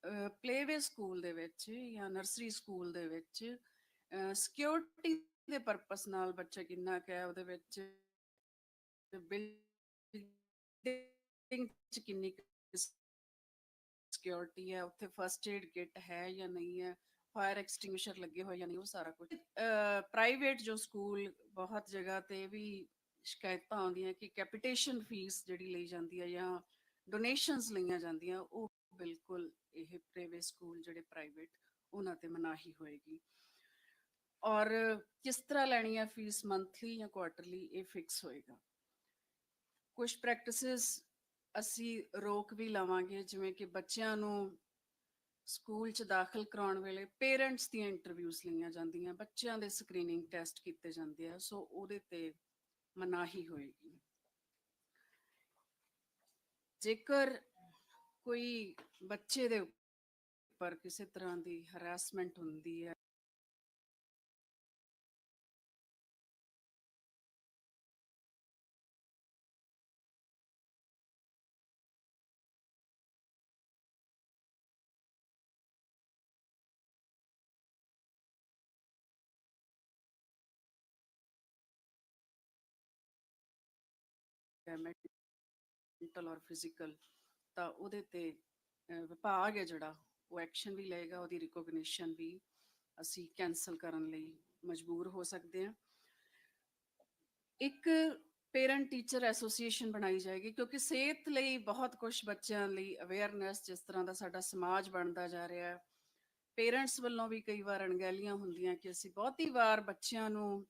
ਪਲੇਵੇ ਸਕੂਲ ਦੇ ਵਿੱਚ ਜਾਂ ਨਰਸਰੀ ਸਕੂਲ ਦੇ ਵਿੱਚ ਸਿਕਿਉਰਿਟੀ ਦੇ ਪਰਪਸ ਨਾਲ ਬੱਚਾ ਕਿੰਨਾ ਕੁ ਹੈ, ਉਹਦੇ ਵਿੱਚ ਬਿਲਡਿੰਗ ਚ ਕਿੰਨੀ ਸਿਕਿਉਰਿਟੀ ਹੈ, ਉੱਥੇ ਫਰਸਟ ਏਡ ਕਿੱਟ ਹੈ ਜਾਂ ਨਹੀਂ ਹੈ ਫਾਇਰ ਐਕਸਟਿੰਗੁਇਸ਼ਰ ਲੱਗੇ ਹੋਏ ਜਾਂ ਨਹੀਂ, ਉਹ ਸਾਰਾ ਕੁਝ ਪ੍ਰਾਈਵੇਟ ਜੋ ਸਕੂਲ ਬਹੁਤ ਜਗ੍ਹਾ ਤੇ ਵੀ ਸ਼ਿਕਾਇਤਾਂ ਆਉਂਦੀਆਂ ਕਿ ਕੈਪੀਟੇਸ਼ਨ ਫੀਸ ਜਿਹੜੀ ਲਈ ਜਾਂਦੀ ਹੈ ਜਾਂ ਡੋਨੇਸ਼ਨਸ ਲਈਆਂ ਜਾਂਦੀਆਂ, ਉਹ ਬਿਲਕੁਲ ਇਹ ਪ੍ਰਾਈਵੇਟ ਸਕੂਲ ਜਿਹੜੇ ਪ੍ਰਾਈਵੇਟ ਉਹਨਾਂ ਤੇ ਮਨਾਹੀ ਹੋਏਗੀ। ਔਰ ਕਿਸ ਤਰ੍ਹਾਂ ਲੈਣੀ ਹੈ ਫੀਸ ਮੰਥਲੀ ਜਾਂ ਕੁਆਟਰਲੀ ਇਹ ਫਿਕਸ ਹੋਏਗਾ। ਕੁਝ ਪ੍ਰੈਕਟਿਸਿਸ ਅਸੀਂ ਰੋਕ ਵੀ ਲਾਵਾਂਗੇ, ਜਿਵੇਂ ਕਿ ਬੱਚਿਆਂ ਨੂੰ ਸਕੂਲ 'ਚ ਦਾਖਲ ਕਰਾਉਣ ਵੇਲੇ ਪੇਰੈਂਟਸ ਦੀਆਂ ਇੰਟਰਵਿਊਜ਼ ਲਈਆਂ ਜਾਂਦੀਆਂ, ਬੱਚਿਆਂ ਦੇ ਸਕਰੀਨਿੰਗ ਟੈਸਟ ਕੀਤੇ ਜਾਂਦੇ ਆ, ਸੋ ਉਹਦੇ ਤੇ ਮਨਾਹੀ ਹੋਏਗੀ। ਜੇਕਰ ਕੋਈ ਬੱਚੇ ਦੇ ਉੱਪਰ ਕਿਸੇ ਤਰ੍ਹਾਂ ਦੀ ਹਰਾਸਮੈਂਟ ਹੁੰਦੀ ਹੈ? ਮੈਂਟਲ ਔਰ ਫਿਜ਼ੀਕਲ ਤਾਂ ਉਹਦੇ ਤੇ ਵਿਭਾਗ ਹੈ ਜਿਹੜਾ ਉਹ ਐਕਸ਼ਨ ਵੀ ਲਏਗਾ ਉਹਦੀ ਰਿਕੋਗਨੀਸ਼ਨ ਵੀ ਅਸੀਂ ਕੈਨਸਲ ਕਰਨ ਲਈ ਮਜਬੂਰ ਹੋ ਸਕਦੇ ਹਾਂ। ਇੱਕ ਪੇਰੈਂਟ ਟੀਚਰ ਐਸੋਸੀਏਸ਼ਨ ਬਣਾਈ ਜਾਏਗੀ ਕਿਉਂਕਿ ਸਿਹਤ ਲਈ ਬਹੁਤ ਕੁਝ ਬੱਚਿਆਂ ਲਈ ਅਵੇਅਰਨੈਸ ਜਿਸ ਤਰ੍ਹਾਂ ਦਾ ਸਾਡਾ ਸਮਾਜ ਬਣਦਾ ਜਾ ਰਿਹਾ ਹੈ। ਪੇਰੈਂਟਸ ਵੱਲੋਂ ਵੀ ਕਈ ਵਾਰ ਅਣਗਹਿਲੀਆਂ ਹੁੰਦੀਆਂ ਕਿ ਅਸੀਂ ਬਹੁਤੀ ਵਾਰ ਬੱਚਿਆਂ ਨੂੰ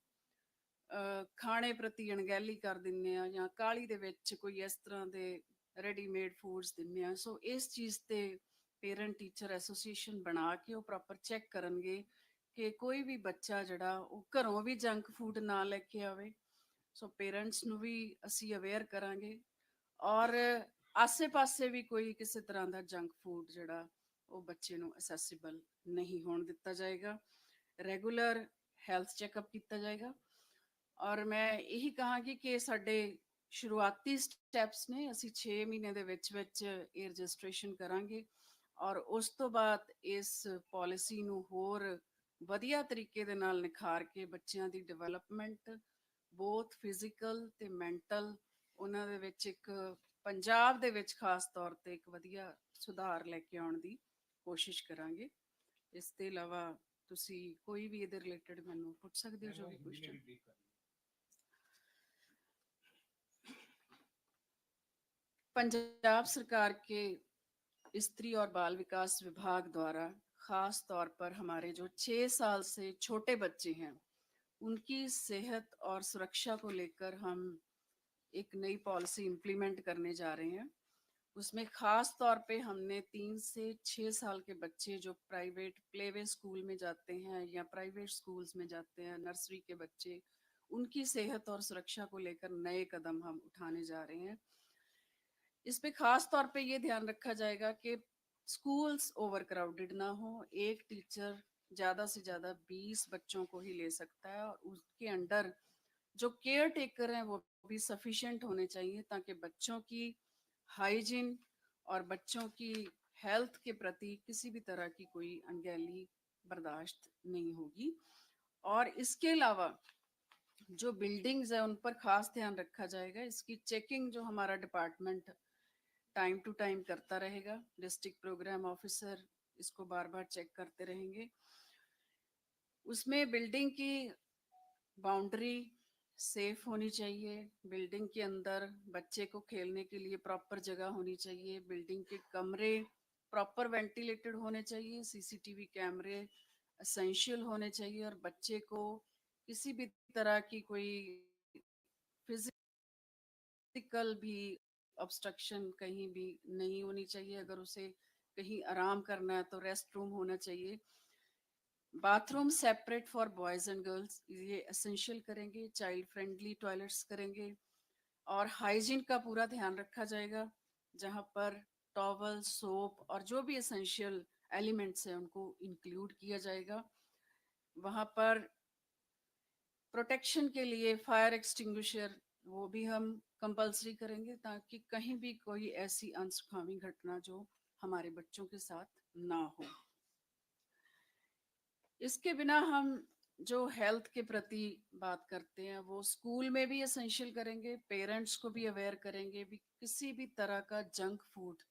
ਅਹ, ਖਾਣੇ ਪ੍ਰਤੀ ਅਣਗਹਿਲੀ ਕਰ ਦਿੰਨੇ ਆ ਜਾਂ ਕਾਲੀ ਦੇ ਵਿੱਚ ਕੋਈ ਇਸ ਤਰ੍ਹਾਂ ਦੇ ਰੈਡੀਮੇਡ ਫੂਡਸ ਦਿੰਨੇ ਆ। ਸੋ ਇਸ ਚੀਜ਼ ਤੇ ਪੇਰੈਂਟ ਟੀਚਰ ਐਸੋਸੀਏਸ਼ਨ ਬਣਾ ਕੇ ਉਹ ਪ੍ਰੋਪਰ ਚੈੱਕ ਕਰਨਗੇ ਕਿ ਕੋਈ ਵੀ ਬੱਚਾ ਜਿਹੜਾ ਉਹ ਘਰੋਂ ਵੀ ਜੰਕ ਫੂਡ ਨਾ ਲੈ ਕੇ ਆਵੇ। ਸੋ ਪੇਰੈਂਟਸ ਨੂੰ ਵੀ ਅਸੀਂ ਅਵੇਅਰ ਕਰਾਂਗੇ। ਔਰ ਆਸੇ-ਪਾਸੇ ਵੀ ਕੋਈ ਕਿਸੇ ਤਰ੍ਹਾਂ ਦਾ ਜੰਕ ਫੂਡ ਜਿਹੜਾ ਉਹ ਬੱਚੇ ਨੂੰ ਅਸੈਸਿਬਲ ਨਹੀਂ ਹੋਣ ਦਿੱਤਾ ਜਾਏਗਾ। ਰੈਗੂਲਰ ਹੈਲਥ ਚੈੱਕਅਪ ਕੀਤਾ ਜਾਏਗਾ। ਔਰ ਮੈਂ ਇਹੀ ਕਹਾਂਗੀ ਕਿ ਸਾਡੇ ਸ਼ੁਰੂਆਤੀ ਸਟੈਪਸ ਨੇ ਅਸੀਂ 6 ਮਹੀਨੇ ਦੇ ਵਿੱਚ ਵਿੱਚ ਇਹ ਰਜਿਸਟ੍ਰੇਸ਼ਨ ਕਰਾਂਗੇ ਔਰ ਉਸ ਤੋਂ ਬਾਅਦ ਇਸ ਪਾਲਿਸੀ ਨੂੰ ਹੋਰ ਵਧੀਆ ਤਰੀਕੇ ਦੇ ਨਾਲ ਨਿਖਾਰ ਕੇ ਬੱਚਿਆਂ ਦੀ ਡਿਵੈਲਪਮੈਂਟ ਬੋਥ ਫਿਜ਼ੀਕਲ ਤੇ ਮੈਂਟਲ ਉਹਨਾਂ ਦੇ ਵਿੱਚ ਇੱਕ ਪੰਜਾਬ ਦੇ ਵਿੱਚ ਖਾਸ ਤੌਰ ਤੇ ਇੱਕ ਵਧੀਆ ਸੁਧਾਰ ਲੈ ਕੇ ਆਉਣ ਦੀ ਕੋਸ਼ਿਸ਼ ਕਰਾਂਗੇ। ਇਸ ਤੋਂ ਇਲਾਵਾ ਤੁਸੀਂ ਕੋਈ ਵੀ ਇਹਦੇ ਰਿਲੇਟਡ ਮੈਨੂੰ ਪੁੱਛ ਸਕਦੇ ਹੋ ਜੋ ਵੀ ਕੁਐਸਚਨ पंजाब सरकार के स्त्री और बाल विकास विभाग द्वारा, खास तौर पर हमारे जो छह साल से छोटे बच्चे हैं, उनकी सेहत और सुरक्षा को लेकर हम एक नई पॉलिसी इम्प्लीमेंट करने जा रहे हैं। उसमें खास तौर पे हमने तीन से छः साल के बच्चे जो प्राइवेट प्लेवे स्कूल में जाते हैं या प्राइवेट स्कूल्स में जाते हैं नर्सरी के बच्चे, उनकी सेहत और सुरक्षा को लेकर नए कदम हम उठाने जा रहे हैं। इस पे खास तौर पे ये ध्यान रखा जाएगा कि स्कूल्स ओवर क्राउडेड ना हो। एक टीचर ज़्यादा से ज़्यादा बीस बच्चों को ही ले सकता है और उसके अंडर जो केयर टेकर हैं वो भी सफिशिएंट होने चाहिए ताकि बच्चों की हाइजीन और बच्चों की हेल्थ के प्रति किसी भी तरह की कोई अनगहली बर्दाश्त नहीं होगी। और इसके अलावा जो बिल्डिंग्स है उन पर खास ध्यान रखा जाएगा। इसकी चेकिंग जो हमारा डिपार्टमेंट टाइम टू टाइम करता रहेगा। डिस्ट्रिक्ट प्रोग्राम ऑफिसर इसको बार बार चेक करते रहेंगे। उसमें बिल्डिंग की बाउंड्री सेफ़ होनी चाहिए। बिल्डिंग के अंदर बच्चे को खेलने के लिए प्रॉपर जगह होनी चाहिए। बिल्डिंग के कमरे प्रॉपर वेंटिलेटेड होने चाहिए। सीसीटीवी कैमरे असेंशियल होने चाहिए और बच्चे को किसी भी तरह की कोई फ़िज़िकल भी ऑब्स्ट्रक्शन कहीं भी नहीं होनी चाहिए, अगर उसे कहीं आराम करना है तो रेस्ट रूम होना चाहिए। Bathroom separate for boys and girls ये असेंशियल करेंगे चाइल्ड फ्रेंडली टॉयलेट्स करेंगे और हाइजीन का पूरा ध्यान रखा जाएगा, जहाँ पर टॉवल सोप और जो भी असेंशियल एलिमेंट्स हैं उनको इंक्लूड किया जाएगा। वहाँ पर प्रोटेक्शन के लिए फायर एक्सटिंग्विशर वो भी हम कंपलसरी करेंगे ताकि कहीं भी कोई ऐसी अनसुखावी घटना जो हमारे बच्चों के साथ ना हो। इसके बिना हम जो हेल्थ के प्रति बात करते हैं, वो स्कूल में भी असेंशियल करेंगे पेरेंट्स को भी अवेयर करेंगे भी किसी भी तरह का जंक फ़ूड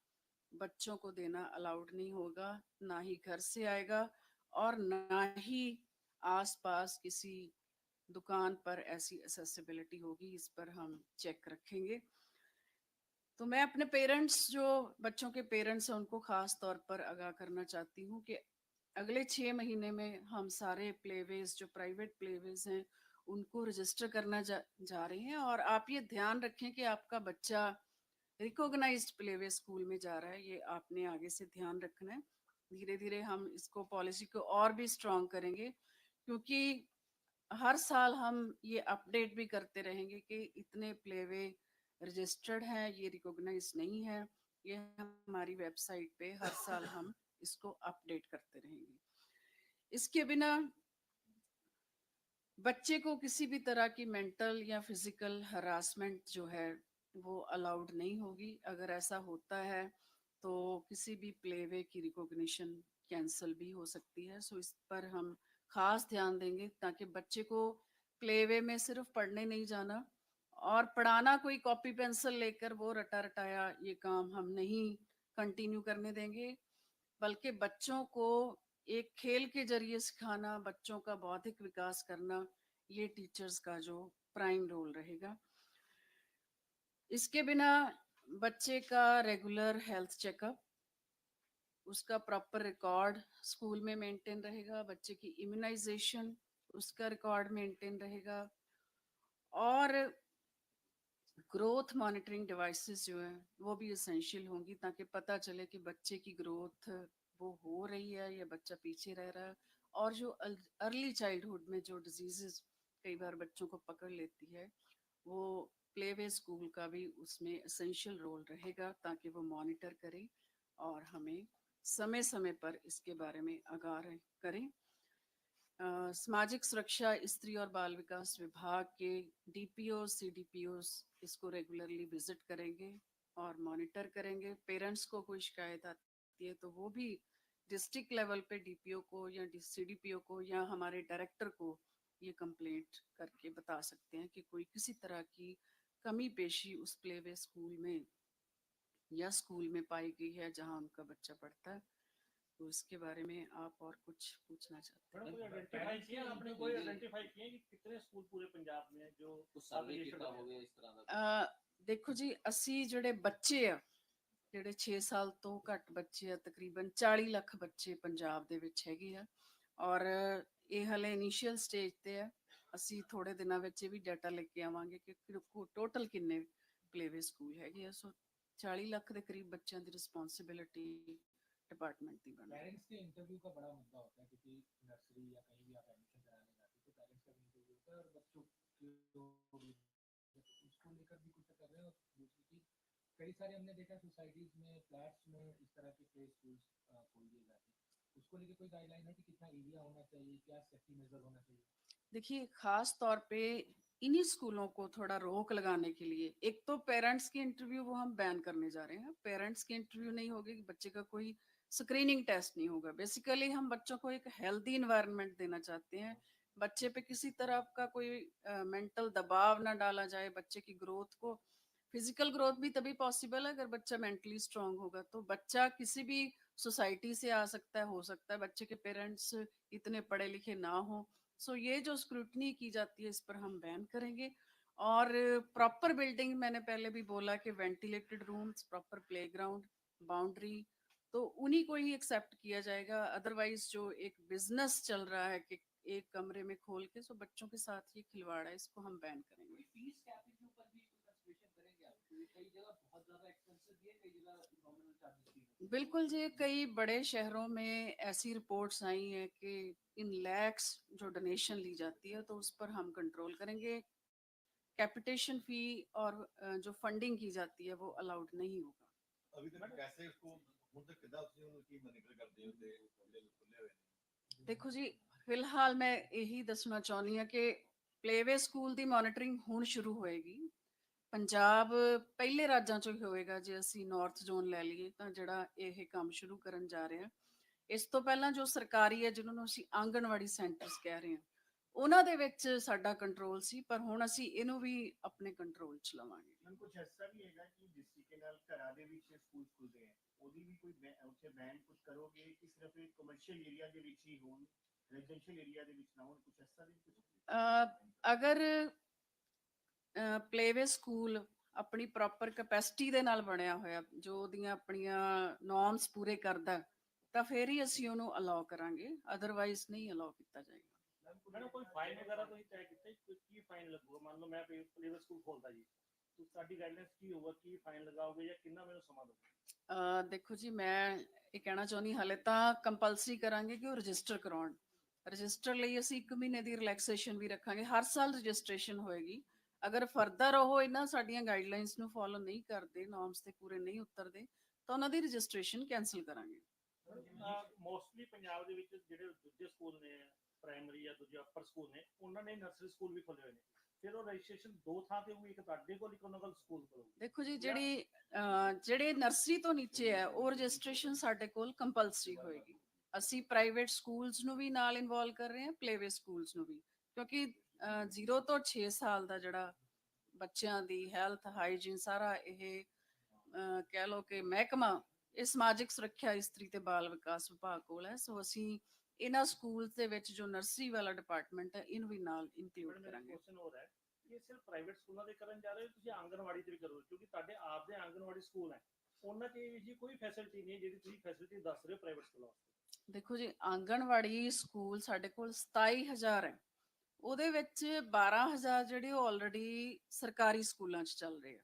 बच्चों को देना अलाउड नहीं होगा, ना ही घर से आएगा और ना ही आसपास किसी दुकान पर ऐसी एसेसिबिलिटी होगी इस पर हम चेक रखेंगे। तो मैं अपने पेरेंट्स जो बच्चों के पेरेंट्स हैं उनको खास तौर पर आगाह करना चाहती हूँ कि अगले छः महीने में हम सारे प्लेवेज जो प्राइवेट प्लेवेज हैं उनको रजिस्टर करना जा, जा रहे हैं। और आप ये ध्यान रखें कि आपका बच्चा रिकॉग्नाइज्ड प्लेवे स्कूल में जा रहा है ये आपने आगे से ध्यान रखना है। धीरे धीरे हम इसको पॉलिसी को और भी स्ट्रॉन्ग करेंगे क्योंकि हर साल हम ये अपडेट भी करते रहेंगे कि इतने प्लेवे रजिस्टर्ड हैं ये रिकॉग्नाइज नहीं है। ये हमारी वेबसाइट पे हर साल हम इसको अपडेट करते रहेंगे। इसके बिना बच्चे को किसी भी तरह की मेंटल या फ़िज़िकल हरासमेंट जो है वो अलाउड नहीं होगी। अगर ऐसा होता है तो किसी भी प्लेवे की रिकॉग्निशन कैंसिल भी हो सकती है। सो इस पर हम खास ध्यान देंगे ताकि बच्चे को प्लेवे में सिर्फ़ पढ़ने नहीं जाना और पढ़ाना कोई कॉपी पेंसिल लेकर वो रटा रटाया ये काम हम नहीं कंटिन्यू करने देंगे। बल्कि बच्चों को एक खेल के ज़रिए सिखाना, बच्चों का बौद्धिक विकास करना, ये टीचर्स का जो प्राइम रोल रहेगा। इसके बिना बच्चे का रेगुलर हेल्थ चेकअप उसका प्रॉपर रिकॉर्ड स्कूल में मेंटेन रहेगा, बच्चे की इम्यूनाइजेशन उसका रिकॉर्ड मेंटेन रहेगा और ग्रोथ मॉनिटरिंग डिवाइसेस जो है, वो भी एसेंशियल होंगी ताकि पता चले कि बच्चे की ग्रोथ वो हो रही है या बच्चा पीछे रह रहा है और जो अर्ली चाइल्डहुड में जो डिजीजेस कई बार बच्चों को पकड़ लेती है, वो प्ले वे स्कूल का भी उसमें एसेंशियल रोल रहेगा ताकि वो मॉनिटर करें और हमें समय समय पर इसके बारे में आगाह करें। सामाजिक सुरक्षा, स्त्री और बाल विकास विभाग के डीपीओ सीडीपीओ इसको रेगुलरली विज़िट करेंगे और मॉनिटर करेंगे। पेरेंट्स को कोई शिकायत आती है तो वो भी डिस्ट्रिक्ट लेवल पे डीपीओ को या सीडीपीओ को या हमारे डायरेक्टर को ये कंप्लेंट करके बता सकते हैं कि कोई किसी तरह की कमी पेशी उस प्लेवे स्कूल में या स्कूल में पाई गई है जहां उनका बच्चा पढ़ता है तो इसके बारे में आप और कुछ पूछना चाहते हैं मैडम कोई आइडेंटिफाई किया आपने कोई आइडेंटिफाई किया कि कितने ਸਕੂਲ ਪੂਰੇ ਪੰਜਾਬ में जो ਕੁਝ ਸਰਵੇ registered ਕੀਤਾ ਹੋਏ? ਹੋਵੇ ਇਸ ਤਰ੍ਹਾਂ ਦਾ ਅਹ ਦੇਖੋ ਜੀ ਅਸੀਂ ਜਿਹੜੇ ਬੱਚੇ ਆ ਜਿਹੜੇ 6 ਸਾਲ ਤੋਂ ਘੱਟ ਬੱਚੇ ਆ ਤਕਰੀਬਨ 40 ਲੱਖ ਬੱਚੇ ਪੰਜਾਬ ਦੇ ਵਿੱਚ ਹੈਗੇ ਆ ਔਰ ਇਹ ਹਲੇ ਇਨੀਸ਼ੀਅਲ ਸਟੇਜ ਤੇ ਆ ਅਸੀਂ ਥੋੜੇ ਦਿਨਾਂ ਵਿੱਚ ਇਹ ਵੀ ਡਾਟਾ ਲੈ ਕੇ ਆਵਾਂਗੇ ਕਿ ਟੋਟਲ ਕਿੰਨੇ ਪਲੇਵੇ ਸਕੂਲ ਹੈਗੇ ਆ ਸੋ 40 ਲੱਖ ਦੇ ਕਰੀਬ ਬੱਚਿਆਂ ਦੀ ਰਿਸਪੌਂਸਿਬਿਲਿਟੀ ਡਿਪਾਰਟਮੈਂਟ ਦੀ ਬਣਦੀ ਹੈ पेरेंट्स के इंटरव्यू का बड़ा मुद्दा होता है क्योंकि नर्सरी या कहीं भी आप एडमिशन कराने जाते हो तो पेरेंट्स का भी इंटरव्यू होता है और बच्चों को भी उसको लेकर भी कुछ कर रहे हैं और दूसरी चीज कई सारे हमने देखा सोसाइटीज में फ्लैट्स में इस तरह के प्ले स्कूल्स खोल दिए जाते हैं उसको लेकर कोई गाइडलाइन है कि कितना एरिया होना चाहिए क्या सेफ्टी मेजर होना चाहिए देखिए खास तौर पे इन्हीं स्कूलों को थोड़ा रोक लगाने के लिए, एक तो पेरेंट्स की इंटरव्यू वो हम बैन करने जा रहे हैं। पेरेंट्स की इंटरव्यू नहीं होगी, बच्चे का कोई स्क्रीनिंग टेस्ट नहीं होगा। बेसिकली हम बच्चों को एक हेल्दी इन्वायरमेंट देना चाहते हैं। बच्चे पे किसी तरह का कोई मेंटल दबाव ना डाला जाए बच्चे की ग्रोथ को। फ़िज़िकल ग्रोथ भी तभी पॉसिबल है अगर बच्चा मेंटली स्ट्रांग होगा। तो बच्चा किसी भी सोसाइटी से आ सकता है, हो सकता है बच्चे के पेरेंट्स इतने पढ़े लिखे ना हो। सो ये जो स्क्रूटनी की जाती है, इस पर हम बैन करेंगे। और प्रॉपर बिल्डिंग मैंने पहले भी बोला कि ventilated rooms, proper playground, boundary तो उन्हीं को ही एक्सेप्ट किया जाएगा। अदरवाइज़ जो एक बिज़नेस चल रहा है कि एक कमरे में खोल के, सो बच्चों के साथ ये खिलवाड़ है, इसको हम बैन करेंगे। बिल्कुल जी कई बड़े शहरों में ऐसी रिपोर्ट्स आई हैं कि इन लैक्स जो डोनेशन ली जाती है तो उस पर हम कंट्रोल करेंगे। कैपिटेशन फ़ी और जो फंडिंग की जाती है वो अलाउड नहीं होगा। देखो जी फ़िलहाल मैं यही दसना चाहनी हूँ कि ਦੱਸਣਾ ਚਾਹੁੰਦੀ ਹਾਂ ਕਿ ਪਲੇਵੇ ਸਕੂਲ ਦੀ ਮੋਨਿਟਰਿੰਗ ਪੰਜਾਬ ਪਹਿਲੇ ਰਾਜਾਂ ਚੋਂ ਹੀ ਹੋਏਗਾ ਜੇ ਅਸੀਂ ਨਾਰਥ ਜ਼ੋਨ ਲੈ ਲਈਏ ਤਾਂ ਜਿਹੜਾ ਇਹ ਕੰਮ ਸ਼ੁਰੂ ਕਰਨ ਜਾ ਰਿਹਾ ਇਸ ਤੋਂ ਪਹਿਲਾਂ ਜੋ ਸਰਕਾਰੀ ਹੈ ਜਿਨ੍ਹਾਂ ਨੂੰ ਅਸੀਂ ਆਂਗਣਵਾੜੀ ਸੈਂਟਰਸ ਕਹਿ ਰਹੇ ਹਾਂ ਉਹਨਾਂ ਦੇ ਵਿੱਚ ਸਾਡਾ ਕੰਟਰੋਲ ਸੀ ਪਰ ਹੁਣ ਅਸੀਂ ਇਹਨੂੰ ਵੀ ਆਪਣੇ ਕੰਟਰੋਲ 'ਚ ਲਵਾਂਗੇ। ਮੈਮ ਕੁਝ ਐਸਾ ਵੀ ਹੈਗਾ ਕਿ ਜਿਸ ਤਰੀਕੇ ਨਾਲ ਘਰਾਂ ਦੇ ਵਿੱਚ ਸਕੂਲ ਖੁੱਲਦੇ ਆ ਉਹਦੀ ਵੀ ਕੋਈ ਉੱਥੇ ਬੈਨ ਕੁਝ ਕਰੋਗੇ ਕਿ ਸਿਰਫ ਇੱਕ ਕਮਰਸ਼ੀਅਲ ਏਰੀਆ ਦੇ ਵਿੱਚ ਹੀ ਹੋਣ ਰੈਜ਼ੀਡੈਂਸ਼ੀਅਲ ਏਰੀਆ ਦੇ ਵਿੱਚ ਨਾ ਹੋਣ ਕੁਝ ਐਸਾ ਵੀ ਕੁਝ ਅਗਰ ਪਲੇਵੇ ਸਕੂਲ ਆਪਣੀ ਪ੍ਰੋਪਰ ਕੈਪੈਸਿਟੀ ਦੇ ਨਾਲ ਬਣਿਆ ਹੋਇਆ ਜੋ ਉਹਦੀਆਂ ਆਪਣੀਆਂ ਨੋਰਮਸ ਪੂਰੇ ਕਰਦਾ ਤਾਂ ਫੇਰ ਹੀ ਅਸੀਂ ਉਹਨੂੰ ਅਲਾਉ ਕਰਾਂਗੇ ਅਦਰਵਾਈਜ਼ ਨਹੀਂ ਅਲਾਉ ਕੀਤਾ ਜਾਏਗਾ। ਮੈਡਮ ਕੋਈ ਫਾਈਨ ਵਗੈਰਾ ਤੁਸੀਂ ਤੈਅ ਕੀਤਾ? ਜੀ? ਕੋਈ ਕੀ ਫਾਈਨ ਲੱਗੂਗਾ ਮੰਨ ਲਓ ਮੈਂ ਪਲੇਵੇ ਸਕੂਲ ਖੋਲਦਾ ਜੀ। ਤੇ ਸਾਡੀ ਗਾਈਡਲਾਈਨਸ ਕੀ ਹੋਊਗਾ? ਕੀ ਫਾਈਨ ਲਗਾਓਗੇ ਜਾਂ ਕਿੰਨਾ ਮੈਨੂੰ ਸਮਾਂ ਦੋਗੇ ਅਹ ਦੇਖੋ ਜੀ ਮੈਂ ਇਹ ਕਹਿਣਾ ਚਾਹੁੰਦੀ ਹਾਲੇ ਤਾਂ ਕੰਪਲਸਰੀ ਕਰਾਂਗੇ ਕਿ ਉਹ ਰਜਿਸਟਰ ਕਰਾਉਣ। ਰਜਿਸਟਰ ਲਈ ਅਸੀਂ 1 ਮਹੀਨੇ ਦੀ ਰਿਲੈਕਸੇਸ਼ਨ ਵੀ ਰੱਖਾਂਗੇ। ਹਰ ਸਾਲ ਰਜਿਸਟ੍ਰੇਸ਼ਨ ਹੋਏਗੀ। ਅਗਰ ਫਰਦਰ ਉਹ ਇਹਨਾਂ ਸਾਡੀਆਂ ਗਾਈਡਲਾਈਨਸ ਨੂੰ ਫੋਲੋ ਨਹੀਂ ਕਰਦੇ ਨਾਰਮਸ ਤੇ ਪੂਰੇ ਨਹੀਂ ਉਤਰਦੇ ਤਾਂ ਉਹਨਾਂ ਦੀ ਰਜਿਸਟ੍ਰੇਸ਼ਨ ਕੈਨਸਲ ਕਰਾਂਗੇ। ਮੋਸਟਲੀ ਪੰਜਾਬ ਦੇ ਵਿੱਚ ਜਿਹੜੇ ਦੂਜੇ ਸਕੂਲ ਨੇ ਪ੍ਰਾਇਮਰੀ ਜਾਂ ਦੂਜੇ ਅਪਰ ਸਕੂਲ ਨੇ ਉਹਨਾਂ ਨੇ ਨਰਸਰੀ ਸਕੂਲ ਵੀ ਖੋਲੇ ਹੋਏ ਨੇ। ਫਿਰ ਉਹ ਰਜਿਸਟ੍ਰੇਸ਼ਨ ਦੋ ਥਾਂ ਤੇ ਹੋਊਗੀ ਇੱਕ ਤੁਹਾਡੇ ਕੋਲ ਇੱਕ ਉਹਨਾਂ ਕੋਲ ਸਕੂਲ ਕੋਲ ਦੇਖੋ ਜੀ ਜਿਹੜੀ ਜਿਹੜੇ ਨਰਸਰੀ ਤੋਂ ਨੀਚੇ ਹੈ ਉਹ ਰਜਿਸਟ੍ਰੇਸ਼ਨ ਸਾਡੇ ਕੋਲ ਕੰਪਲਸਰੀ ਹੋਏਗੀ। ਅਸੀਂ ਪ੍ਰਾਈਵੇਟ ਸਕੂਲਸ ਨੂੰ ਵੀ ਨਾਲ ਇਨਵੋਲ ਕਰ ਰਹੇ ਹਾਂ ਪਲੇਵੇ ਸਕੂਲਸ ਨੂੰ ਵੀ। ਕਿਉਂਕਿ 0 ਤੋਂ 6 ਸਾਲ ਦਾ ਜਿਹੜਾ ਬੱਚਿਆਂ ਦੀ ਹੈਲਥ ਹਾਈਜੀਨ ਸਾਰਾ ਇਹ ਕਹਿ ਲਓ ਕਿ ਮਹਿਕਮਾ ਇਹ ਸਮਾਜਿਕ ਸੁਰੱਖਿਆ ਇਸਤਰੀ ਤੇ ਬਾਲ ਵਿਕਾਸ ਵਿਭਾਗ ਕੋਲ ਹੈ। ਸੋ ਅਸੀਂ ਇਹਨਾਂ ਸਕੂਲਸ ਦੇ ਵਿੱਚ ਜੋ ਨਰਸਰੀ ਵਾਲਾ ਡਿਪਾਰਟਮੈਂਟ ਹੈ ਇਹਨੂੰ ਵੀ ਨਾਲ ਇਨਕਲੂਡ ਕਰਾਂਗੇ। ਕੁਐਸਚਨ ਹੈ ਇਹ ਸਿਰਫ ਪ੍ਰਾਈਵੇਟ ਸਕੂਲਾਂ ਦੇ ਕਰਨ ਜਾ ਰਹੇ ਹੋ ਤੁਸੀਂ ਆਂਗਨਵਾੜੀ ਤੇ ਵੀ ਕਰੋ ਕਿਉਂਕਿ ਤੁਹਾਡੇ ਆਪ ਦੇ ਆਂਗਨਵਾੜੀ ਸਕੂਲ ਹੈ। ਉਹਨਾਂ 'ਚ ਇਹ ਜੀ ਕੋਈ ਫੈਸਿਲਿਟੀ ਨਹੀਂ ਜਿਹੜੀ ਤੁਸੀਂ ਫੈਸਿਲਿਟੀ ਦੱਸ ਰਹੇ ਹੋ ਪ੍ਰਾਈਵੇਟ ਸਕੂਲਾਂ ਵਾਸਤੇ। ਦੇਖੋ ਜੀ ਆਂਗਣਵਾੜੀ ਸਕੂਲ ਸਾਡੇ ਕੋਲ 27000 ਹੈ। ਉਹਦੇ ਵਿੱਚ 12000 ਜਿਹੜੇ ਉਹ ਆਲਰੇਡੀ ਸਰਕਾਰੀ ਸਕੂਲਾਂ 'ਚ ਚੱਲ ਰਹੇ ਆ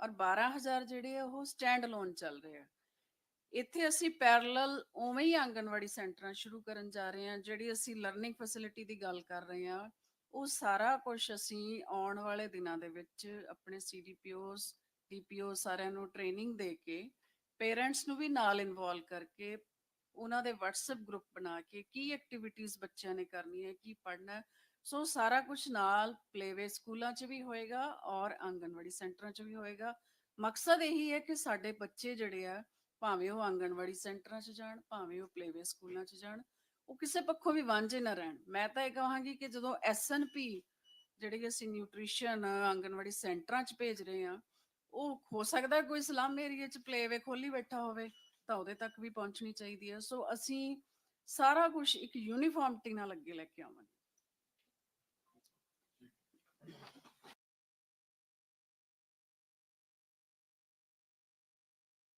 ਔਰ 12000 ਜਿਹੜੇ ਆ ਉਹ ਸਟੈਂਡ ਅਲੋਨ ਚੱਲ ਰਹੇ ਆ। ਇੱਥੇ ਅਸੀਂ ਪੈਰਲਲ ਉਵੇਂ ਹੀ ਆਂਗਣਵਾੜੀ ਸੈਂਟਰਾਂ ਸ਼ੁਰੂ ਕਰਨ ਜਾ ਰਹੇ ਹਾਂ, ਜਿਹੜੀ ਅਸੀਂ ਲਰਨਿੰਗ ਫੈਸਿਲਿਟੀ ਦੀ ਗੱਲ ਕਰ ਰਹੇ ਹਾਂ, ਉਹ ਸਾਰਾ ਕੁਝ ਅਸੀਂ ਆਉਣ ਵਾਲੇ ਦਿਨਾਂ ਦੇ ਵਿੱਚ ਆਪਣੇ ਸੀਡੀਪੀਓਸ ਡੀਪੀਓ ਸਾਰਿਆਂ ਨੂੰ ਟ੍ਰੇਨਿੰਗ ਦੇ ਕੇ ਪੇਰੈਂਟਸ ਨੂੰ ਵੀ ਨਾਲ ਇਨਵੋਲਵ ਕਰਕੇ ਉਹਨਾਂ ਦੇ WhatsApp ਗਰੁੱਪ ਬਣਾ ਕੇ ਕੀ ਐਕਟੀਵਿਟੀਜ਼ ਬੱਚਿਆਂ ਨੇ ਕਰਨੀ ਹੈ ਕੀ ਪੜ੍ਹਨਾ ਸੋ ਸਾਰਾ ਕੁਝ ਨਾਲ ਪਲੇਵੇ ਸਕੂਲਾਂ 'ਚ ਵੀ ਹੋਏਗਾ ਔਰ ਆਂਗਣਵਾੜੀ ਸੈਂਟਰਾਂ 'ਚ ਵੀ ਹੋਏਗਾ। ਮਕਸਦ ਇਹੀ ਹੈ ਕਿ ਸਾਡੇ ਬੱਚੇ ਜਿਹੜੇ ਆ, ਭਾਵੇਂ ਉਹ ਆਂਗਣਵਾੜੀ ਸੈਂਟਰਾਂ 'ਚ ਜਾਣ, ਭਾਵੇਂ ਉਹ ਪਲੇਵੇ ਸਕੂਲਾਂ 'ਚ ਜਾਣ, ਉਹ ਕਿਸੇ ਪੱਖੋਂ ਵੀ ਵਾਂਝੇ ਨਾ ਰਹਿਣ। ਮੈਂ ਤਾਂ ਇਹ ਕਹਾਂਗੀ ਕਿ ਜਦੋਂ ਐਸਐਨਪੀ ਜਿਹੜੀ ਅਸੀਂ ਨਿਊਟ੍ਰੀਸ਼ਨ, ਆਂਗਣਵਾੜੀ ਸੈਂਟਰਾਂ 'ਚ ਭੇਜ ਰਹੇ ਆ ਉਹ ਹੋ ਸਕਦਾ ਕੋਈ ਸਲਮ ਏਰੀਆ 'ਚ ਪਲੇਵੇ ਖੋਲੀ ਬੈਠਾ ਹੋਵੇ, ਤਾਂ ਉਹਦੇ ਤੱਕ ਵੀ ਪਹੁੰਚਣੀ ਚਾਹੀਦੀ ਹੈ। ਸੋ ਅਸੀਂ ਸਾਰਾ ਕੁਝ ਇੱਕ ਯੂਨੀਫਾਰਮਟੀ ਨਾਲ ਅੱਗੇ ਲੈ ਕੇ ਆਵਾਂਗੇ।